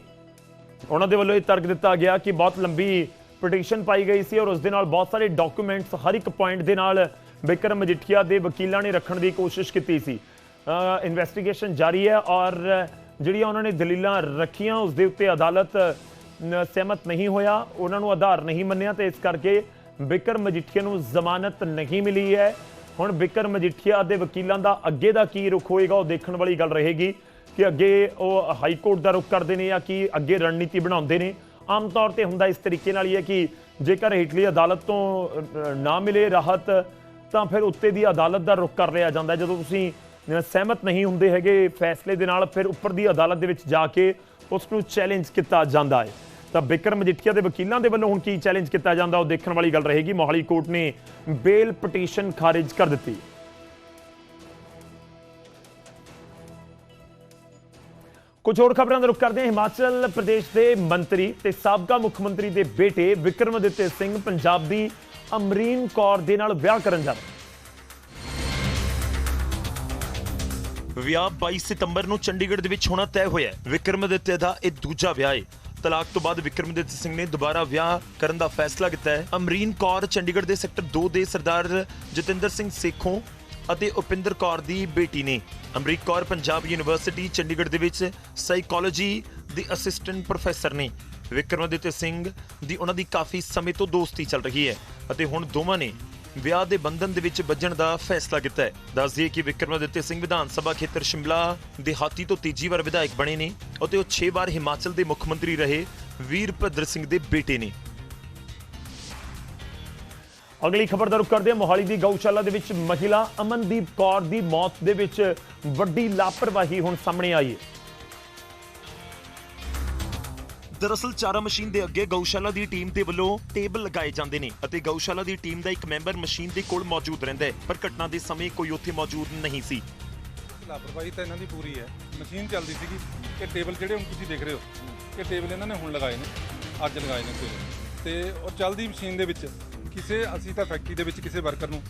ਉਹਨਾਂ ਦੇ ਵੱਲੋਂ ਇਹ ਤਰਕ ਦਿੱਤਾ ਗਿਆ ਕਿ ਬਹੁਤ ਲੰਬੀ ਪਟੀਸ਼ਨ ਪਾਈ ਗਈ ਸੀ ਔਰ ਉਸ ਦੇ ਨਾਲ ਬਹੁਤ ਸਾਰੇ ਡਾਕੂਮੈਂਟਸ ਹਰ ਇੱਕ ਪੁਆਇੰਟ ਦੇ ਨਾਲ ਬਿਕਰਮ ਮਜੀਠੀਆ ਦੇ ਵਕੀਲਾਂ ਨੇ ਰੱਖਣ ਦੀ ਕੋਸ਼ਿਸ਼ ਕੀਤੀ ਸੀ। ਇਨਵੈਸਟੀਗੇਸ਼ਨ ਜਾਰੀ ਹੈ ਔਰ ਜਿਹੜੀਆਂ ਉਹਨਾਂ ਨੇ ਦਲੀਲਾਂ ਰੱਖੀਆਂ, ਉਸ ਦੇ ਉੱਤੇ ਅਦਾਲਤ ਸਹਿਮਤ ਨਹੀਂ ਹੋਇਆ। ਉਹਨਾਂ ਨੂੰ ਆਧਾਰ ਨਹੀਂ ਮੰਨਿਆ ਤੇ ਇਸ ਕਰਕੇ ਬਿਕਰਮ ਮਜੀਠੀਆ ਨੂੰ ਜ਼ਮਾਨਤ ਨਹੀਂ ਮਿਲੀ ਹੈ। ਹੁਣ ਬਿਕਰਮ ਮਜੀਠੀਆ ਦੇ ਵਕੀਲਾਂ ਦਾ ਅੱਗੇ ਦਾ ਕੀ ਰੁਖ ਹੋਏਗਾ, ਉਹ ਦੇਖਣ ਵਾਲੀ ਗੱਲ ਰਹੇਗੀ ਕਿ ਅੱਗੇ ਉਹ ਹਾਈ ਕੋਰਟ ਦਾ ਰੁਖ ਕਰਦੇ ਨੇ ਜਾਂ ਕੀ ਅੱਗੇ ਰਣਨੀਤੀ ਬਣਾਉਂਦੇ ਨੇ। ਆਮ ਤੌਰ ਤੇ ਹੁੰਦਾ ਇਸ ਤਰੀਕੇ ਨਾਲ ਹੀ ਹੈ ਕਿ ਜੇਕਰ ਹੇਠਲੀ ਅਦਾਲਤ ਤੋਂ ਨਾ ਮਿਲੇ ਰਾਹਤ, ਤਾਂ ਫਿਰ ਉੱਤੇ ਦੀ ਅਦਾਲਤ ਦਾ ਰੁਖ ਕਰ ਲਿਆ ਜਾਂਦਾ ਜਦੋਂ ਤੁਸੀਂ ਸਹਿਮਤ ਨਹੀਂ ਹੁੰਦੇ ਹੈਗੇ ਫੈਸਲੇ ਦੇ ਨਾਲ, ਫਿਰ ਉੱਪਰ ਦੀ ਅਦਾਲਤ ਦੇ ਵਿੱਚ ਜਾ ਕੇ ਉਸ ਨੂੰ ਚੈਲੰਜ ਕੀਤਾ ਜਾਂਦਾ ਹੈ। ਤਾਂ ਬਿਕਰਮ ਮਜੀਠੀਆ ਦੇ ਵਕੀਲਾਂ ਦੇ ਵੱਲੋਂ ਹੁਣ ਕੀ ਚੈਲੰਜ ਕੀਤਾ ਜਾਂਦਾ, ਉਹ ਦੇਖਣ ਵਾਲੀ ਗੱਲ ਰਹੇਗੀ। ਮੋਹਾਲੀ ਕੋਰਟ ਨੇ ਬੇਲ ਪਟੀਸ਼ਨ ਖਾਰਿਜ ਕਰ ਦਿੱਤੀ। ਕੁਝ ਹੋਰ ਖਬਰਾਂ ਦਾ ਰੁਖ ਕਰਦੇ ਹਾਂ। ਹਿਮਾਚਲ ਪ੍ਰਦੇਸ਼ ਦੇ ਮੰਤਰੀ ਤੇ ਸਾਬਕਾ ਮੁੱਖ ਮੰਤਰੀ ਦੇ ਬੇਟੇ ਵਿਕਰਮਆਦਿੱਤੇ ਸਿੰਘ ਪੰਜਾਬ ਦੀ ਅਮਰੀਨ ਕੌਰ ਦੇ ਨਾਲ ਵਿਆਹ ਕਰਨ ਜਾ ਰਹੇ ਵਿਆਹ 22 ਸਤੰਬਰ ਨੂੰ ਚੰਡੀਗੜ੍ਹ ਦੇ ਵਿੱਚ ਹੋਣਾ ਤੈਅ ਹੋਇਆ ਹੈ। ਵਿਕਰਮਆਦਿੱਤੇ ਦਾ ਇਹ ਦੂਜਾ ਵਿਆਹ ਹੈ। ਤਲਾਕ ਤੋਂ ਬਾਅਦ ਵਿਕਰਮਆਦਿੱਤੇ ਸਿੰਘ ਨੇ ਦੁਬਾਰਾ ਵਿਆਹ ਕਰਨ ਦਾ ਫੈਸਲਾ ਕੀਤਾ ਹੈ। ਅਮਰੀਨ ਕੌਰ ਚੰਡੀਗੜ੍ਹ ਦੇ ਸੈਕਟਰ 2 ਦੇ ਸਰਦਾਰ ਜਤਿੰਦਰ ਸਿੰਘ ਸੇਖੋਂ ਅਤੇ ਉਪਿੰਦਰ ਕੌਰ ਦੀ ਬੇਟੀ ਨੇ। ਅਮਰੀਕ ਕੌਰ ਪੰਜਾਬ ਯੂਨੀਵਰਸਿਟੀ ਚੰਡੀਗੜ੍ਹ ਦੇ ਵਿੱਚ ਸਾਈਕੋਲੋਜੀ ਦੀ ਅਸਿਸਟੈਂਟ ਪ੍ਰੋਫੈਸਰ ਨੇ। ਵਿਕਰਮਆਦਿੱਤੇ ਸਿੰਘ ਦੀ ਉਹਨਾਂ ਦੀ ਕਾਫੀ ਸਮੇਂ ਤੋਂ ਦੋਸਤੀ ਚੱਲ ਰਹੀ ਹੈ ਅਤੇ ਹੁਣ ਦੋਵਾਂ ਨੇ ਵਿਆਹ ਦੇ ਬੰਧਨ ਦੇ ਵਿੱਚ ਵੱਜਣ ਦਾ ਫੈਸਲਾ ਕੀਤਾ ਹੈ। ਦੱਸ ਦਈਏ ਕਿ ਵਿਕਰਮਆਦਿੱਤੇ ਸਿੰਘ ਵਿਧਾਨ ਸਭਾ ਖੇਤਰ ਸ਼ਿਮਲਾ, ਦਿਹਾਤੀ ਤੋਂ ਤੀਜੀ ਵਾਰ ਵਿਧਾਇਕ ਬਣੇ ਨੇ ਅਤੇ ਉਹ 6 ਵਾਰ ਹਿਮਾਚਲ ਦੇ ਮੁੱਖ ਮੰਤਰੀ ਰਹੇ ਵੀਰਭਦਰ ਸਿੰਘ ਦੇ ਬੇਟੇ ਨੇ। ਅਗਲੀ ਖਬਰ ਦਾ ਰੁਖ ਕਰਦੇ ਹਾਂ। ਮੋਹਾਲੀ ਦੀ ਗਊਸ਼ਾਲਾ ਦੇ ਵਿੱਚ ਮਹਿਲਾ ਅਮਨਦੀਪ ਕੌਰ ਦੀ ਮੌਤ ਦੇ ਵਿੱਚ ਵੱਡੀ ਲਾਪਰਵਾਹੀ ਹੁਣ ਸਾਹਮਣੇ ਆਈ ਹੈ। ਦਰਅਸਲ ਚਾਰਾ ਮਸ਼ੀਨ ਦੇ ਅੱਗੇ ਗਊਸ਼ਾਲਾ ਦੀ ਟੀਮ ਦੇ ਵੱਲੋਂ ਟੇਬਲ ਲਗਾਏ ਜਾਂਦੇ ਨੇ ਅਤੇ ਗਊਸ਼ਾਲਾ ਦੀ ਟੀਮ ਦਾ ਇੱਕ ਮੈਂਬਰ ਮਸ਼ੀਨ ਦੇ ਕੋਲ ਮੌਜੂਦ ਰਹਿੰਦਾ ਹੈ, ਪਰ ਘਟਨਾ ਦੇ ਸਮੇਂ ਕੋਈ ਉੱਥੇ ਮੌਜੂਦ ਨਹੀਂ ਸੀ। ਲਾਪਰਵਾਹੀ ਤਾਂ ਇਹਨਾਂ ਦੀ ਪੂਰੀ ਹੈ। ਮਸ਼ੀਨ ਚੱਲਦੀ ਸੀਗੀ ਇਹ ਟੇਬਲ ਜਿਹੜੇ ਹੁਣ ਤੁਸੀਂ ਦੇਖ ਰਹੇ ਹੋ ਇਹ ਟੇਬਲ ਇਹਨਾਂ ਨੇ ਹੁਣ ਲਗਾਏ ਨੇ, ਅੱਜ ਲਗਾਏ ਨੇ ਸਵੇਰੇ। ਤੇ ਉਹ ਚੱਲਦੀ ਮਸ਼ੀਨ ਦੇ ਵਿੱਚ, ਕਿਸੇ ਅਸੀਂ ਤਾਂ ਫੈਕਟਰੀ ਦੇ ਵਿੱਚ ਕਿਸੇ ਵਰਕਰ ਨੂੰ,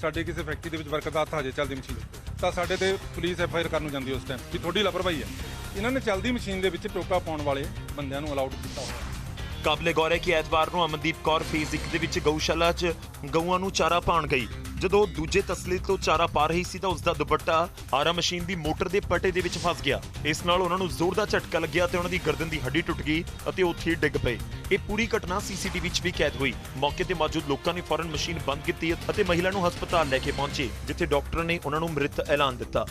ਸਾਡੇ ਕਿਸੇ ਫੈਕਟਰੀ ਦੇ ਵਿੱਚ ਵਰਕਰ ਦਾ ਹੱਥ ਆ ਜੇ ਚੱਲਦੀ ਮਸ਼ੀਨ ਤਾਂ ਸਾਡੇ ਤੇ ਪੁਲਿਸ ਐਫ ਆਈ ਆਰ ਕਰਨ ਨੂੰ ਜਾਂਦੀ ਉਸ ਟਾਈਮ ਕਿ ਤੁਹਾਡੀ ਲਾਪਰਵਾਹੀ ਹੈ। ਇਹਨਾਂ ਨੇ ਚੱਲਦੀ ਮਸ਼ੀਨ ਦੇ ਵਿੱਚ ਟੋਕਾ ਪਾਉਣ ਵਾਲੇ ਬੰਦਿਆਂ ਨੂੰ ਅਲਾਉਡ ਕੀਤਾ ਹੋਇਆ। ਕਾਬਲੇ ਗੌਰ ਹੈ ਕਿ ਐਤਵਾਰ ਨੂੰ ਅਮਨਦੀਪ ਕੌਰ ਫੇਜ਼ 1 ਦੇ ਵਿੱਚ ਗਊਸ਼ਾਲਾ 'ਚ ਗਊਆਂ ਨੂੰ ਚਾਰਾ ਪਾਣ ਗਈ। ਜਦੋਂ ਦੂਜੇ ਤਸਲੇ ਤੋਂ ਚਾਰਾ ਪਾ ਰਹੀ ਸੀ ਤਾਂ ਉਸ ਦਾ ਦੁਪੱਟਾ ਆਰਾ ਮਸ਼ੀਨ ਦੀ ਮੋਟਰ ਦੇ ਪਟੇ ਦੇ ਵਿੱਚ ਫਸ ਗਿਆ। ਇਸ ਨਾਲ ਉਹਨਾਂ ਨੂੰ ਜ਼ੋਰ ਦਾ ਝਟਕਾ ਲੱਗਿਆ ਤੇ ਉਹਨਾਂ ਦੀ ਗਰਦਨ ਦੀ ਹੱਡੀ ਟੁੱਟ ਗਈ ਅਤੇ ਉੱਥੇ ਹੀ ਡਿੱਗ ਪਏ। ਇਹ ਪੂਰੀ ਘਟਨਾ ਸੀਸੀਟੀਵੀ ਵਿੱਚ ਵੀ ਕੈਦ ਹੋਈ। ਮੌਕੇ ਤੇ ਮੌਜੂਦ ਲੋਕਾਂ ਨੇ ਫੌਰਨ ਮਸ਼ੀਨ ਬੰਦ ਕੀਤੀ ਅਤੇ ਮਹਿਲਾ ਨੂੰ ਹਸਪਤਾਲ ਲੈ ਕੇ ਪਹੁੰਚੇ, ਜਿੱਥੇ ਡਾਕਟਰ ਨੇ ਉਹਨਾਂ ਨੂੰ ਮ੍ਰਿਤ ਐਲਾਨ ਦਿੱਤਾ।